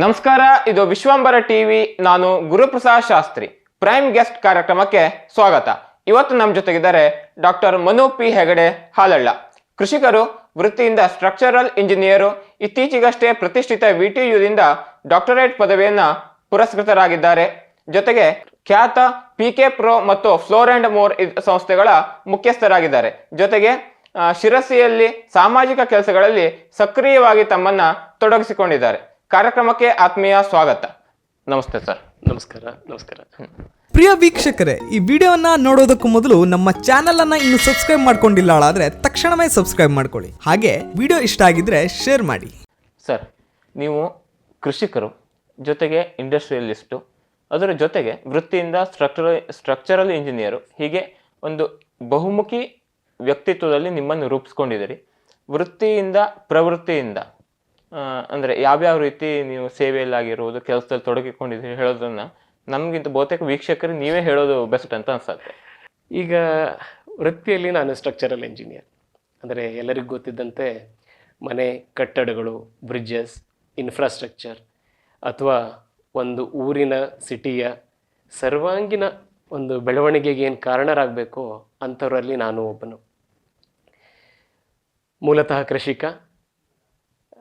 ನಮಸ್ಕಾರ, ಇದು ವಿಶ್ವಂಬರ ಟಿವಿ, ನಾನು ಗುರುಪ್ರಸಾದ್ ಶಾಸ್ತ್ರಿ. ಪ್ರೈಮ್ ಗೆಸ್ಟ್ ಕಾರ್ಯಕ್ರಮಕ್ಕೆ ಸ್ವಾಗತ. ಇವತ್ತು ನಮ್ಮ ಜೊತೆಗಿದ್ದಾರೆ ಡಾಕ್ಟರ್ ಮನು ಪಿ ಹೆಗಡೆ ಹಾಲಳ್ಳ. ಕೃಷಿಕರು, ವೃತ್ತಿಯಿಂದ ಸ್ಟ್ರಕ್ಚರಲ್ ಇಂಜಿನಿಯರು, ಇತ್ತೀಚೆಗಷ್ಟೇ ಪ್ರತಿಷ್ಠಿತ ವಿಟಿಯುದಿಂದ ಡಾಕ್ಟರೇಟ್ ಪದವಿಯನ್ನು ಪುರಸ್ಕೃತರಾಗಿದ್ದಾರೆ. ಜೊತೆಗೆ ಖ್ಯಾತ ಪಿ ಕೆ ಪ್ರೋ ಮತ್ತು ಫ್ಲೋರ್ ಅಂಡ್ ಮೋರ್ ಸಂಸ್ಥೆಗಳ ಮುಖ್ಯಸ್ಥರಾಗಿದ್ದಾರೆ. ಜೊತೆಗೆ ಶಿರಸಿಯಲ್ಲಿ ಸಾಮಾಜಿಕ ಕೆಲಸಗಳಲ್ಲಿ ಸಕ್ರಿಯವಾಗಿ ತಮ್ಮನ್ನ ತೊಡಗಿಸಿಕೊಂಡಿದ್ದಾರೆ. ಕಾರ್ಯಕ್ರಮಕ್ಕೆ ಆತ್ಮೀಯ ಸ್ವಾಗತ. ನಮಸ್ತೆ ಸರ್. ನಮಸ್ಕಾರ ನಮಸ್ಕಾರ. ಪ್ರಿಯ ವೀಕ್ಷಕರೇ ಈ ವಿಡಿಯೋನ ನೋಡೋದಕ್ಕೂ ಮೊದಲು ನಮ್ಮ ಚಾನೆಲ್ ಅನ್ನ ಇನ್ನು ಸಬ್ಸ್ಕ್ರೈಬ್ ಮಾಡ್ಕೊಂಡಿಲ್ಲ ಆದ್ರೆ ತಕ್ಷಣವೇ ಸಬ್ಸ್ಕ್ರೈಬ್ ಮಾಡ್ಕೊಳ್ಳಿ. ಹಾಗೆ ವಿಡಿಯೋ ಇಷ್ಟ ಆಗಿದ್ರೆ ಶೇರ್ ಮಾಡಿ. ಸರ್ ನೀವು ಕೃಷಿಕರು ಜೊತೆಗೆ ಇಂಡಸ್ಟ್ರಿಯಲಿಸ್ಟು ಅದರ ಜೊತೆಗೆ ವೃತ್ತಿಯಿಂದ ಸ್ಟ್ರಕ್ಚರಲ್ ಸ್ಟ್ರಕ್ಚರಲ್ ಇಂಜಿನಿಯರು ಹೀಗೆ ಒಂದು ಬಹುಮುಖಿ ವ್ಯಕ್ತಿತ್ವದಲ್ಲಿ ನಿಮ್ಮನ್ನು ರೂಪಿಸ್ಕೊಂಡಿದ್ದೀರಿ. ವೃತ್ತಿಯಿಂದ ಪ್ರವೃತ್ತಿಯಿಂದ ಅಂದ್ರೆ ಯಾವ್ಯಾವ ರೀತಿ ನೀವು ಸೇವೆಯಲ್ಲಾಗಿರುವುದು ಕೆಲಸದಲ್ಲಿ ತೊಡಗಿಕೊಂಡಿದ್ದೀರಿ ಹೇಳೋದನ್ನು ನಮಗಿಂತ ಬಹುತೇಕ ವೀಕ್ಷಕರು ನೀವೇ ಹೇಳೋದು ಬೆಸ್ಟ್ ಅಂತ ಅನ್ಸುತ್ತೆ. ಈಗ ವೃತ್ತಿಯಲ್ಲಿ ನಾನು ಸ್ಟ್ರಕ್ಚರಲ್ ಇಂಜಿನಿಯರ್ ಅಂದರೆ ಎಲ್ಲರಿಗೂ ಗೊತ್ತಿದ್ದಂತೆ ಮನೆ ಕಟ್ಟಡಗಳು ಬ್ರಿಡ್ಜಸ್ ಇನ್ಫ್ರಾಸ್ಟ್ರಕ್ಚರ್ ಅಥವಾ ಒಂದು ಊರಿನ ಸಿಟಿಯ ಸರ್ವಾಂಗೀಣ ಒಂದು ಬೆಳವಣಿಗೆಗೆ ಏನು ಕಾರಣರಾಗಬೇಕೋ ಅಂಥವರಲ್ಲಿ ನಾನು ಒಬ್ಬನು. ಮೂಲತಃ ಕೃಷಿಕ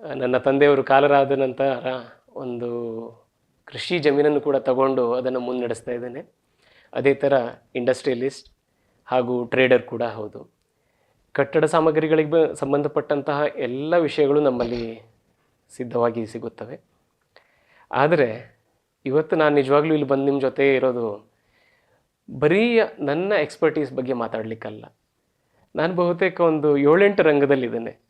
ನನ್ನ ತಂದೆಯವರು ಕಾಲರಾದ ನಂತರ ಒಂದು ಕೃಷಿ ಜಮೀನನ್ನು ಕೂಡ ತಗೊಂಡು ಅದನ್ನು ಮುನ್ನಡೆಸ್ತಾ ಇದ್ದೇನೆ. ಅದೇ ಥರ ಇಂಡಸ್ಟ್ರಿಯಲಿಸ್ಟ್ ಹಾಗೂ ಟ್ರೇಡರ್ ಕೂಡ ಹೌದು. ಕಟ್ಟಡ ಸಾಮಗ್ರಿಗಳಿಗೆ ಸಂಬಂಧಪಟ್ಟಂತಹ ಎಲ್ಲ ವಿಷಯಗಳು ನಮ್ಮಲ್ಲಿ ಸಿದ್ಧವಾಗಿ ಸಿಗುತ್ತವೆ. ಆದರೆ ಇವತ್ತು ನಾನು ನಿಜವಾಗ್ಲೂ ಇಲ್ಲಿ ಬಂದು ನಿಮ್ಮ ಜೊತೆ ಇರೋದು ಬರೀ ನನ್ನ ಎಕ್ಸ್ಪರ್ಟೀಸ್ ಬಗ್ಗೆ ಮಾತಾಡಲಿಕ್ಕಲ್ಲ. ನಾನು ಬಹುತೇಕ ಒಂದು ಏಳೆಂಟು ರಂಗದಲ್ಲಿದ್ದೇನೆ.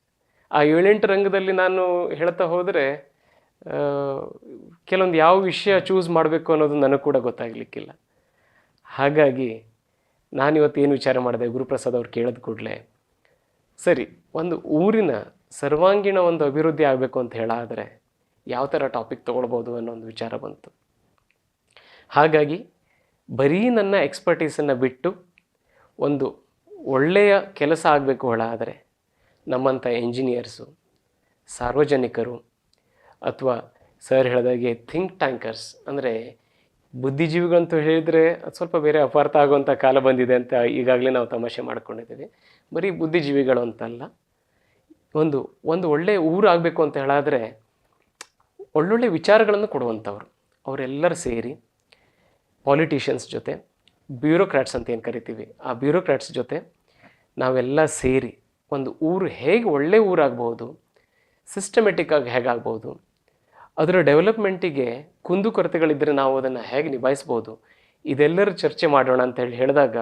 ಆ ಏಳೆಂಟು ರಂಗದಲ್ಲಿ ನಾನು ಹೇಳ್ತಾ ಹೋದರೆ ಕೆಲವೊಂದು ಯಾವ ವಿಷಯ ಚೂಸ್ ಮಾಡಬೇಕು ಅನ್ನೋದು ನನಗೆ ಕೂಡ ಗೊತ್ತಾಗಲಿಕ್ಕಿಲ್ಲ. ಹಾಗಾಗಿ ನಾನಿವತ್ತು ಏನು ವಿಚಾರ ಮಾಡಿದೆ, ಗುರುಪ್ರಸಾದ್ ಅವ್ರು ಕೇಳಿದ ಕೂಡಲೇ, ಸರಿ, ಒಂದು ಊರಿನ ಸರ್ವಾಂಗೀಣ ಒಂದು ಅಭಿವೃದ್ಧಿ ಆಗಬೇಕು ಅಂತ ಹೇಳಾದರೆ ಯಾವ ಥರ ಟಾಪಿಕ್ ತೊಗೊಳ್ಬೋದು ಅನ್ನೋ ಒಂದು ವಿಚಾರ ಬಂತು. ಹಾಗಾಗಿ ಬರೀ ನನ್ನ ಎಕ್ಸ್ಪರ್ಟೀಸನ್ನು ಬಿಟ್ಟು ಒಂದು ಒಳ್ಳೆಯ ಕೆಲಸ ಆಗಬೇಕು ಹೊಳಾದರೆ ನಮ್ಮಂಥ ಎಂಜಿನಿಯರ್ಸು ಸಾರ್ವಜನಿಕರು ಅಥವಾ ಸರ್ ಹೇಳಿದಾಗೆ ಥಿಂಕ್ ಟ್ಯಾಂಕರ್ಸ್ ಅಂದರೆ ಬುದ್ಧಿಜೀವಿಗಳಂತೂ ಹೇಳಿದರೆ ಅದು ಸ್ವಲ್ಪ ಬೇರೆ ಅಪಾರ್ಥ ಆಗುವಂಥ ಕಾಲ ಬಂದಿದೆ ಅಂತ ಈಗಾಗಲೇ ನಾವು ತಮಾಷೆ ಮಾಡ್ಕೊಂಡಿದ್ದೀವಿ. ಬರೀ ಬುದ್ಧಿಜೀವಿಗಳು ಅಂತಲ್ಲ. ಒಂದು ಒಂದು ಒಳ್ಳೆಯ ಊರಾಗಬೇಕು ಅಂತ ಹೇಳಾದರೆ ಒಳ್ಳೊಳ್ಳೆ ವಿಚಾರಗಳನ್ನು ಕೊಡುವಂಥವ್ರು. ಅವರೆಲ್ಲರೂ ಸೇರಿ ಪಾಲಿಟಿಷಿಯನ್ಸ್ ಜೊತೆ ಬ್ಯೂರೋಕ್ರಾಟ್ಸ್ ಅಂತ ಏನು ಕರಿತೀವಿ, ಆ ಬ್ಯೂರೋಕ್ರಾಟ್ಸ್ ಜೊತೆ ನಾವೆಲ್ಲ ಸೇರಿ ಒಂದು ಊರು ಹೇಗೆ ಒಳ್ಳೆ ಊರಾಗ್ಬೋದು ಸಿಸ್ಟಮೆಟಿಕ್ಕಾಗಿ ಹೇಗಾಗ್ಬೋದು, ಅದರ ಡೆವಲಪ್ಮೆಂಟಿಗೆ ಕುಂದುಕೊರತೆಗಳಿದ್ದರೆ ನಾವು ಅದನ್ನು ಹೇಗೆ ನಿಭಾಯಿಸ್ಬೋದು, ಇದೆಲ್ಲರೂ ಚರ್ಚೆ ಮಾಡೋಣ ಅಂತೇಳಿ ಹೇಳಿದಾಗ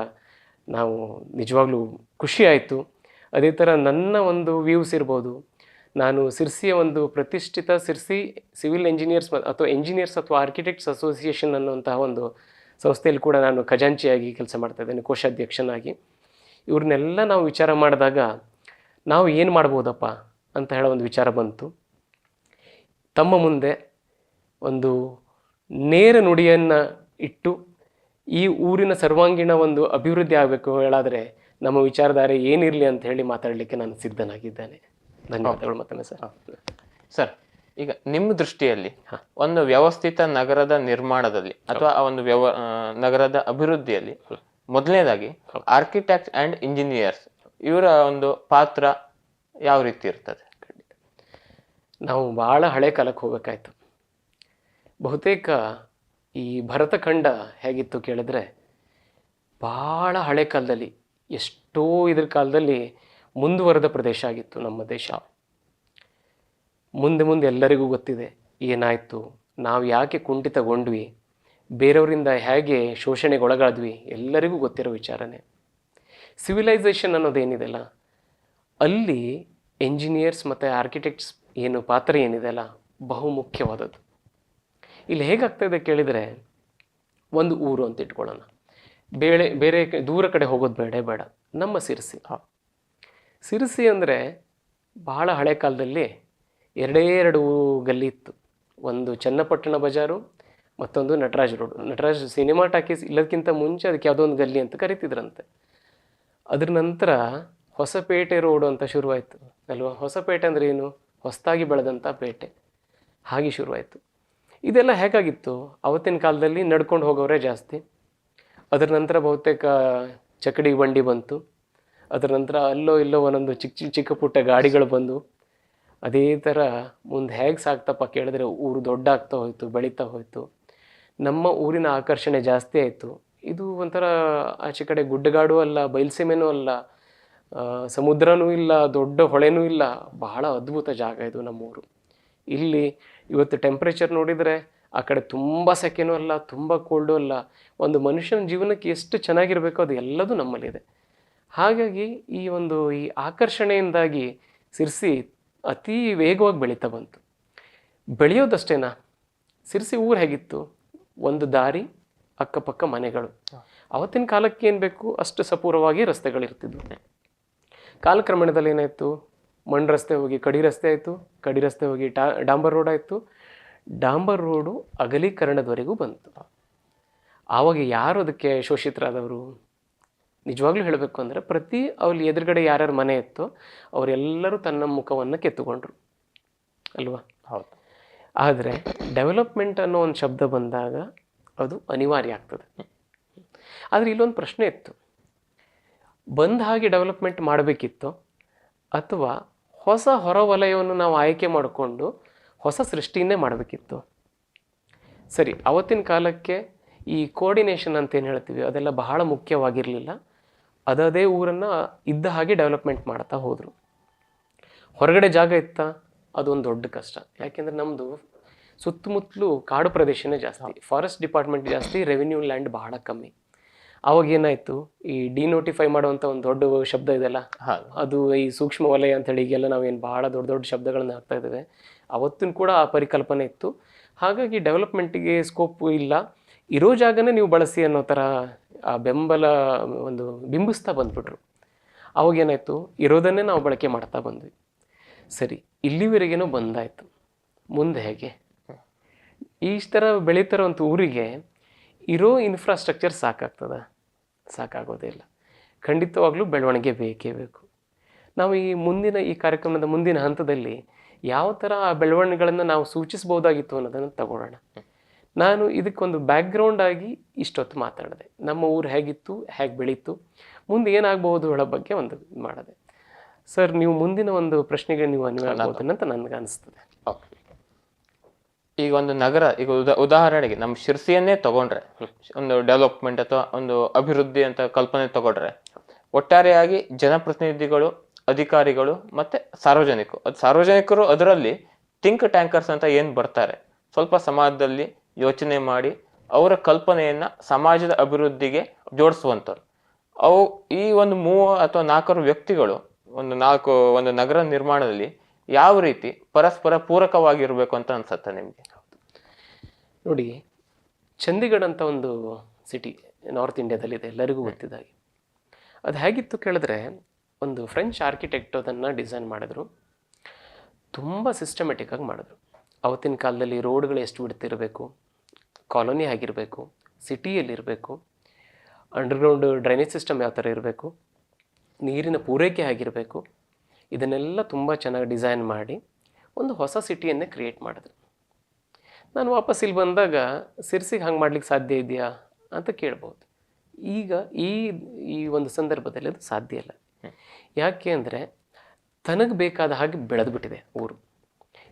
ನಾವು ನಿಜವಾಗ್ಲೂ ಖುಷಿ ಆಯಿತು. ಅದೇ ಥರ ನನ್ನ ಒಂದು ವ್ಯೂಸ್ ಇರ್ಬೋದು, ನಾನು ಸಿರ್ಸಿಯ ಒಂದು ಪ್ರತಿಷ್ಠಿತ ಸಿರ್ಸಿ ಸಿವಿಲ್ ಎಂಜಿನಿಯರ್ಸ್ ಅಥವಾ ಎಂಜಿನಿಯರ್ಸ್ ಅಥವಾ ಆರ್ಕಿಟೆಕ್ಟ್ಸ್ ಅಸೋಸಿಯೇಷನ್ ಅನ್ನುವಂತಹ ಒಂದು ಸಂಸ್ಥೆಯಲ್ಲಿ ಕೂಡ ನಾನು ಖಜಾಂಚಿಯಾಗಿ ಕೆಲಸ ಮಾಡ್ತಾ ಇದ್ದೇನೆ, ಕೋಶಾಧ್ಯಕ್ಷನಾಗಿ. ಇವ್ರನ್ನೆಲ್ಲ ನಾವು ವಿಚಾರ ಮಾಡಿದಾಗ ನಾವು ಏನು ಮಾಡ್ಬೋದಪ್ಪ ಅಂತ ಹೇಳೋ ಒಂದು ವಿಚಾರ ಬಂತು. ತಮ್ಮ ಮುಂದೆ ಒಂದು ನೇರ ನುಡಿಯನ್ನು ಇಟ್ಟು ಈ ಊರಿನ ಸರ್ವಾಂಗೀಣ ಒಂದು ಅಭಿವೃದ್ಧಿ ಆಗಬೇಕು ಹೇಳಾದರೆ ನಮ್ಮ ವಿಚಾರಧಾರೆ ಏನಿರಲಿ ಅಂತ ಹೇಳಿ ಮಾತಾಡಲಿಕ್ಕೆ ನಾನು ಸಿದ್ಧನಾಗಿದ್ದೇನೆ. ಧನ್ಯವಾದಗಳು ಮತ್ತೊಮ್ಮೆ ಸರ್. ಸರ್ ಈಗ ನಿಮ್ಮ ದೃಷ್ಟಿಯಲ್ಲಿ ಒಂದು ವ್ಯವಸ್ಥಿತ ನಗರದ ನಿರ್ಮಾಣದಲ್ಲಿ ಅಥವಾ ಆ ಒಂದು ವ್ಯವ ನಗರದ ಅಭಿವೃದ್ಧಿಯಲ್ಲಿ ಮೊದಲನೇದಾಗಿ ಆರ್ಕಿಟೆಕ್ಟ್ ಅಂಡ್ ಇಂಜಿನಿಯರ್ಸ್ ಇವರ ಒಂದು ಪಾತ್ರ ಯಾವ ರೀತಿ ಇರ್ತದೆ? ನಾವು ಭಾಳ ಹಳೆ ಕಾಲಕ್ಕೆ ಹೋಗಬೇಕಾಯ್ತು. ಬಹುತೇಕ ಈ ಭರತಖಂಡ ಹೇಗಿತ್ತು ಕೇಳಿದ್ರೆ ಭಾಳ ಹಳೆ ಕಾಲದಲ್ಲಿ, ಎಷ್ಟೋ ಇದ್ರ ಕಾಲದಲ್ಲಿ ಮುಂದುವರೆದ ಪ್ರದೇಶ ಆಗಿತ್ತು ನಮ್ಮ ದೇಶ. ಮುಂದೆ ಮುಂದೆ ಎಲ್ಲರಿಗೂ ಗೊತ್ತಿದೆ, ಏನಾಯಿತು, ನಾವು ಯಾಕೆ ಕುಂಠಿತಗೊಂಡ್ವಿ, ಬೇರೆಯವರಿಂದ ಹೇಗೆ ಶೋಷಣೆಗೊಳಗಾದ್ವಿ, ಎಲ್ಲರಿಗೂ ಗೊತ್ತಿರೋ ವಿಚಾರನೇ. ಸಿವಿಲೈಸೇಷನ್ ಅನ್ನೋದೇನಿದೆಲ್ಲ? ಅಲ್ಲಿ ಎಂಜಿನಿಯರ್ಸ್ ಮತ್ತು ಆರ್ಕಿಟೆಕ್ಟ್ಸ್ ಏನು ಪಾತ್ರ ಏನಿದೆ ಅಲ್ಲ ಬಹುಮುಖ್ಯವಾದದ್ದು. ಇಲ್ಲಿ ಹೇಗಾಗ್ತದೆ ಕೇಳಿದರೆ ಒಂದು ಊರು ಅಂತ ಇಟ್ಕೊಳ್ಳೋಣ. ಬೇಳೆ ಬೇರೆ ದೂರ ಕಡೆ ಹೋಗೋದು ಬೇಡ ಬೇಡ. ನಮ್ಮ ಸಿರ್ಸಿ ಸಿರ್ಸಿ ಅಂದರೆ ಬಹಳ ಹಳೆ ಕಾಲದಲ್ಲಿ ಎರಡೇ ಎರಡು ಗಲ್ಲಿ ಇತ್ತು. ಒಂದು ಚನ್ನಪಟ್ಟಣ ಬಜಾರು ಮತ್ತೊಂದು Nataraj road. Nataraj cinema talkies ಇಲ್ಲದಕ್ಕಿಂತ ಮುಂಚೆ ಅದಕ್ಕೆ ಯಾವುದೋ ಒಂದು ಗಲ್ಲಿ ಅಂತ ಕರಿತಿದ್ರಂತೆ. ಅದ್ರ ನಂತರ ಹೊಸಪೇಟೆ ರೋಡು ಅಂತ ಶುರುವಾಯಿತು. ಅಲ್ವಾ? ಹೊಸಪೇಟೆ ಅಂದರೆ ಏನು? ಹೊಸದಾಗಿ ಬೆಳೆದಂಥ ಪೇಟೆ. ಹಾಗೆ ಶುರುವಾಯಿತು. ಇದೆಲ್ಲ ಹೇಗಾಗಿತ್ತು? ಅವತ್ತಿನ ಕಾಲದಲ್ಲಿ ನಡ್ಕೊಂಡು ಹೋಗೋರೇ ಜಾಸ್ತಿ. ಅದರ ನಂತರ ಬಹುತೇಕ ಚಕಡಿ ಬಂಡಿ ಬಂತು. ಅದರ ನಂತರ ಅಲ್ಲೋ ಇಲ್ಲೋ ಒಂದೊಂದು ಚಿಕ್ಕ ಚಿಕ್ಕ ಚಿಕ್ಕ ಪುಟ್ಟ ಗಾಡಿಗಳು ಬಂದು ಅದೇ ಥರ ಮುಂದೆ ಹೇಗೆ ಸಾಕ್ತಪ್ಪ ಕೇಳಿದ್ರೆ ಊರು ದೊಡ್ಡ ಆಗ್ತಾ ಹೋಯಿತು, ಬೆಳೀತಾ ಹೋಯಿತು. ನಮ್ಮ ಊರಿನ ಆಕರ್ಷಣೆ ಜಾಸ್ತಿ ಆಯಿತು. ಇದು ಒಂಥರ ಆಚೆ ಕಡೆ ಗುಡ್ಡಗಾಡು ಅಲ್ಲ, ಬಯಲ್ಸೀಮೆನೂ ಅಲ್ಲ ಸಮುದ್ರನೂ ಇಲ್ಲ, ದೊಡ್ಡ ಹೊಳೆನೂ ಇಲ್ಲ, ಬಹಳ ಅದ್ಭುತ ಜಾಗ ಇದು ನಮ್ಮೂರು. ಇಲ್ಲಿ ಇವತ್ತು ಟೆಂಪ್ರೇಚರ್ ನೋಡಿದರೆ ಆ ಕಡೆ ತುಂಬ ಸೆಕೆನೂ ಅಲ್ಲ, ತುಂಬ ಕೋಲ್ಡು ಅಲ್ಲ, ಒಂದು ಮನುಷ್ಯನ ಜೀವನಕ್ಕೆ ಎಷ್ಟು ಚೆನ್ನಾಗಿರಬೇಕೋ ಅದು ಎಲ್ಲದೂ ನಮ್ಮಲ್ಲಿದೆ. ಹಾಗಾಗಿ ಈ ಒಂದು ಈ ಆಕರ್ಷಣೆಯಿಂದಾಗಿ ಸಿರ್ಸಿ ಅತಿ ವೇಗವಾಗಿ ಬೆಳೀತಾ ಬಂತು. ಬೆಳೆಯೋದಷ್ಟೇನಾ? ಸಿರ್ಸಿ ಊರು ಹೇಗಿತ್ತು? ಒಂದು ದಾರಿ ಅಕ್ಕಪಕ್ಕ ಮನೆಗಳು. ಅವತ್ತಿನ ಕಾಲಕ್ಕೆ ಏನು ಬೇಕು? ಅಷ್ಟು ಸಪೂರವಾಗಿ ರಸ್ತೆಗಳಿರ್ತಿದ್ವು. ಕಾಲಕ್ರಮೇಣದಲ್ಲಿ ಏನಾಯಿತು? ಮಣ್ಣು ರಸ್ತೆ ಹೋಗಿ ಕಡಿ ರಸ್ತೆ ಆಯಿತು. ಕಡಿ ರಸ್ತೆ ಹೋಗಿ ಟಾ ಡಾಂಬರ್ ರೋಡ್ ಆಯಿತು. ಡಾಂಬರ್ ರೋಡು ಅಗಲೀಕರಣದವರೆಗೂ ಬಂತು. ಆವಾಗ ಯಾರು ಅದಕ್ಕೆ ಶೋಷಿತರಾದವರು? ನಿಜವಾಗ್ಲೂ ಹೇಳಬೇಕು ಅಂದರೆ ಪ್ರತಿ ಅಲ್ಲಿ ಎದುರುಗಡೆ ಯಾರ್ಯಾರ ಮನೆ ಇತ್ತೋ ಅವರೆಲ್ಲರೂ ತನ್ನ ಮುಖವನ್ನು ಕೆತ್ತುಕೊಂಡ್ರು. ಅಲ್ವಾ? ಹೌದು. ಆದರೆ ಡೆವಲಪ್ಮೆಂಟ್ ಅನ್ನೋ ಒಂದು ಶಬ್ದ ಬಂದಾಗ ಅದು ಅನಿವಾರ್ಯ ಆಗ್ತದೆ. ಆದರೆ ಇಲ್ಲೊಂದು ಪ್ರಶ್ನೆ ಇತ್ತು. ಬಂದ ಹಾಗೆ ಡೆವಲಪ್ಮೆಂಟ್ ಮಾಡಬೇಕಿತ್ತು ಅಥವಾ ಹೊಸ ಹೊರವಲಯವನ್ನು ನಾವು ಆಯ್ಕೆ ಮಾಡಿಕೊಂಡು ಹೊಸ ಸೃಷ್ಟಿಯನ್ನೇ ಮಾಡಬೇಕಿತ್ತು? ಸರಿ, ಅವತ್ತಿನ ಕಾಲಕ್ಕೆ ಈ ಕೋರ್ಡಿನೇಷನ್ ಅಂತ ಏನು ಹೇಳ್ತೀವಿ, ಅದೆಲ್ಲ ಬಹಳ ಮುಖ್ಯವಾಗಿರಲಿಲ್ಲ. ಅದದೇ ಊರನ್ನು ಇದ್ದ ಹಾಗೆ ಡೆವಲಪ್ಮೆಂಟ್ ಮಾಡ್ತಾ ಹೋದರು. ಹೊರಗಡೆ ಜಾಗ ಇತ್ತಾ? ಅದೊಂದು ದೊಡ್ಡ ಕಷ್ಟ. ಯಾಕೆಂದ್ರೆ ನಮ್ಮದು ಸುತ್ತಮುತ್ತಲು ಕಾಡು ಪ್ರದೇಶನೇ ಜಾಸ್ತಿ. ಫಾರೆಸ್ಟ್ ಡಿಪಾರ್ಟ್ಮೆಂಟ್ ಜಾಸ್ತಿ ರೆವಿನ್ಯೂ ಲ್ಯಾಂಡ್ ಬಹಳ ಕಮ್ಮಿ. ಅವಾಗ ಏನಾಯಿತು ಈ ಡಿನೋಟಿಫೈ ಮಾಡುವಂಥ ಒಂದು ದೊಡ್ಡ ಶಬ್ದ ಇದೆಲ್ಲ ಅದು ಈ ಸೂಕ್ಷ್ಮ ವಲಯ ಅಂತ ಹೇಳಿ ಈಗೆಲ್ಲ ನಾವೇನು ಬಹಳ ದೊಡ್ಡ ದೊಡ್ಡ ಶಬ್ದಗಳನ್ನ ಹಾಕ್ತಾ ಇದ್ದೇವೆ. ಅವತ್ತಿನ ಕೂಡ ಆ ಪರಿಕಲ್ಪನೆ ಇತ್ತು. ಹಾಗಾಗಿ ಡೆವಲಪ್ಮೆಂಟಿಗೆ ಸ್ಕೋಪ್ ಇಲ್ಲ. ಇರೋ ಜಾಗನೇ ನೀವು ಬಳಸಿ ಅನ್ನೋ ಥರ ಆ ಬೆಂಬಲ ಒಂದು ಬಿಂಬಿಸ್ತಾ ಬಂದ್ಬಿಟ್ರು. ಅವಾಗೇನಾಯಿತು ಇರೋದನ್ನೇ ನಾವು ಬಳಕೆ ಮಾಡ್ತಾ ಬಂದ್ವಿ. ಸರಿ ಇಲ್ಲಿವರೆಗೇನೋ ಬಂದಾಯಿತು. ಮುಂದೆ ಹೇಗೆ? ಈ ಥರ ಬೆಳೀತಿರೋಂಥ ಊರಿಗೆ ಇರೋ ಇನ್ಫ್ರಾಸ್ಟ್ರಕ್ಚರ್ ಸಾಕಾಗ್ತದ. ಸಾಕಾಗೋದಿಲ್ಲ ಖಂಡಿತವಾಗ್ಲೂ ಬೆಳವಣಿಗೆ ಬೇಕೇ ಬೇಕು. ನಾವು ಈ ಮುಂದಿನ, ಈ ಕಾರ್ಯಕ್ರಮದ ಮುಂದಿನ ಹಂತದಲ್ಲಿ ಯಾವ ಥರ ಆ ಬೆಳವಣಿಗೆಗಳನ್ನು ನಾವು ಸೂಚಿಸ್ಬೋದಾಗಿತ್ತು ಅನ್ನೋದನ್ನು ತಗೊಳ್ಳೋಣ. ನಾನು ಇದಕ್ಕೊಂದು ಬ್ಯಾಕ್ಗ್ರೌಂಡ್ ಆಗಿ ಇಷ್ಟೊತ್ತು ಮಾತಾಡಿದೆ. ನಮ್ಮ ಊರು ಹೇಗಿತ್ತು, ಹೇಗೆ ಬೆಳೀತು, ಮುಂದೆ ಏನಾಗಬಹುದು ಹೇಳೋ ಬಗ್ಗೆ ಒಂದು ಮಾಡಿದೆ. ಸರ್, ನೀವು ಮುಂದಿನ ಒಂದು ಪ್ರಶ್ನೆಗೆ ನೀವು ಅನ್ವಯ ಅಂತ ನನಗೆ ಅನಿಸ್ತದೆ. ಓಕೆ. ಈಗ ಒಂದು ನಗರ, ಈಗ ಉದಾ, ಉದಾಹರಣೆಗೆ ನಮ್ಮ ಶಿರ್ಸಿಯನ್ನೇ ತಗೊಂಡ್ರೆ, ಒಂದು ಡೆವಲಪ್ಮೆಂಟ್ ಅಥವಾ ಒಂದು ಅಭಿವೃದ್ಧಿ ಅಂತ ಕಲ್ಪನೆ ತಗೊಂಡ್ರೆ, ಒಟ್ಟಾರೆಯಾಗಿ ಜನಪ್ರತಿನಿಧಿಗಳು, ಅಧಿಕಾರಿಗಳು ಮತ್ತೆ ಸಾರ್ವಜನಿಕರು. ಅದು ಸಾರ್ವಜನಿಕರು ಅದರಲ್ಲಿ ಥಿಂಕ್ ಟ್ಯಾಂಕರ್ಸ್ ಅಂತ ಏನು ಬರ್ತಾರೆ? ಸ್ವಲ್ಪ ಸಮಾಜದಲ್ಲಿ ಯೋಚನೆ ಮಾಡಿ, ಅವರ ಕಲ್ಪನೆಯನ್ನು ಸಮಾಜದ ಅಭಿವೃದ್ಧಿಗೆ ಜೋಡಿಸುವಂಥವ್ರು. ಅವು ಈ ಒಂದು ಮೂವ ಅಥವಾ ನಾಲ್ಕರು ವ್ಯಕ್ತಿಗಳು, ಒಂದು ನಾಲ್ಕು, ಒಂದು ನಗರ ನಿರ್ಮಾಣದಲ್ಲಿ ಯಾವ ರೀತಿ ಪರಸ್ಪರ ಪೂರಕವಾಗಿರಬೇಕು ಅಂತ ಅನ್ಸತ್ತೆ ನಿಮಗೆ? ನೋಡಿ ಚಂಡೀಗಢ ಅಂತ ಒಂದು ಸಿಟಿ ನಾರ್ತ್ ಇಂಡಿಯಾದಲ್ಲಿದೆ ಎಲ್ಲರಿಗೂ ಗೊತ್ತಿದ್ದಾಗಿ. ಅದು ಹೇಗಿತ್ತು ಕೇಳಿದ್ರೆ ಒಂದು ಫ್ರೆಂಚ್ ಆರ್ಕಿಟೆಕ್ಟ್ ಅದನ್ನು ಡಿಸೈನ್ ಮಾಡಿದ್ರು. ತುಂಬ ಸಿಸ್ಟಮೆಟಿಕ್ಕಾಗಿ ಮಾಡಿದ್ರು. ಅವತ್ತಿನ ಕಾಲದಲ್ಲಿ ರೋಡ್ಗಳು ಎಷ್ಟು ಬಿಡ್ತಿರಬೇಕು ಕಾಲೋನಿ ಆಗಿರಬೇಕು ಸಿಟಿಯಲ್ಲಿರಬೇಕು ಅಂಡರ್ಗ್ರೌಂಡ್ ಡ್ರೈನೇಜ್ ಸಿಸ್ಟಮ್ ಯಾವ ಥರ ಇರಬೇಕು ನೀರಿನ ಪೂರೈಕೆ ಆಗಿರಬೇಕು ಇದನ್ನೆಲ್ಲ ತುಂಬ ಚೆನ್ನಾಗಿ ಡಿಸೈನ್ ಮಾಡಿ ಒಂದು ಹೊಸ ಸಿಟಿಯನ್ನೇ ಕ್ರಿಯೇಟ್ ಮಾಡಿದ್ರು. ನಾನು ವಾಪಸ್ ಇಲ್ಲಿ ಬಂದಾಗ, ಸಿರ್ಸಿಗೆ ಹಂಗೆ ಮಾಡ್ಲಿಕ್ಕೆ ಸಾಧ್ಯ ಇದೆಯಾ ಅಂತ ಕೇಳ್ಬೋದು. ಈಗ ಈ ಈ ಒಂದು ಸಂದರ್ಭದಲ್ಲಿ ಅದು ಸಾಧ್ಯ ಇಲ್ಲ. ಯಾಕೆ ಅಂದರೆ ತನಗೆ ಬೇಕಾದ ಹಾಗೆ ಬೆಳೆದ್ಬಿಟ್ಟಿದೆ ಊರು.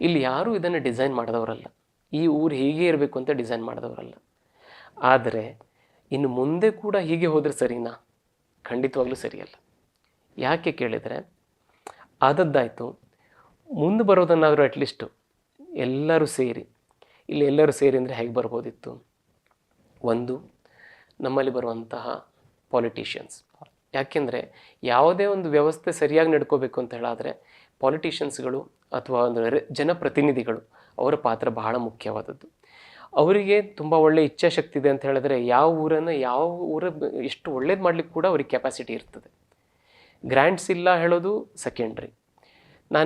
ಇಲ್ಲಿ ಯಾರೂ ಇದನ್ನು ಡಿಸೈನ್ ಮಾಡಿದವರಲ್ಲ. ಈ ಊರು ಹೀಗೆ ಇರಬೇಕು ಅಂತ ಡಿಸೈನ್ ಮಾಡಿದವರಲ್ಲ. ಆದರೆ ಇನ್ನು ಮುಂದೆ ಕೂಡ ಹೀಗೆ ಹೋದರೆ ಸರಿನಾ? ಖಂಡಿತವಾಗ್ಲೂ ಸರಿಯಲ್ಲ. ಯಾಕೆ ಕೇಳಿದರೆ ಆದದ್ದಾಯಿತು. ಮುಂದೆ ಬರೋದನ್ನಾದರೂ ಅಟ್ಲೀಸ್ಟು ಎಲ್ಲರೂ ಸೇರಿ, ಇಲ್ಲಿ ಎಲ್ಲರೂ ಸೇರಿ ಅಂದರೆ ಹೇಗೆ ಬರ್ಬೋದಿತ್ತು? ಒಂದು, ನಮ್ಮಲ್ಲಿ ಬರುವಂತಹ ಪಾಲಿಟಿಷಿಯನ್ಸ್ ಯಾಕೆಂದರೆ ಯಾವುದೇ ಒಂದು ವ್ಯವಸ್ಥೆ ಸರಿಯಾಗಿ ನಡ್ಕೋಬೇಕು ಅಂತ ಹೇಳಾದರೆ ಪಾಲಿಟಿಷಿಯನ್ಸ್ಗಳು ಅಥವಾ ಒಂದು ಜನಪ್ರತಿನಿಧಿಗಳು ಅವರ ಪಾತ್ರ ಬಹಳ ಮುಖ್ಯವಾದದ್ದು. ಅವರಿಗೆ ತುಂಬ ಒಳ್ಳೆ ಇಚ್ಛಾಶಕ್ತಿ ಇದೆ ಅಂತ ಹೇಳಿದ್ರೆ ಯಾವ ಊರನ್ನು, ಯಾವ ಊರ ಎಷ್ಟು ಒಳ್ಳೇದು ಮಾಡ್ಲಿಕ್ಕೆ ಕೂಡ ಅವ್ರಿಗೆ ಕೆಪಾಸಿಟಿ ಇರ್ತದೆ. ಗ್ರ್ಯಾಂಟ್ಸ್ ಇಲ್ಲ ಹೇಳೋದು ಸೆಕೆಂಡ್ರಿ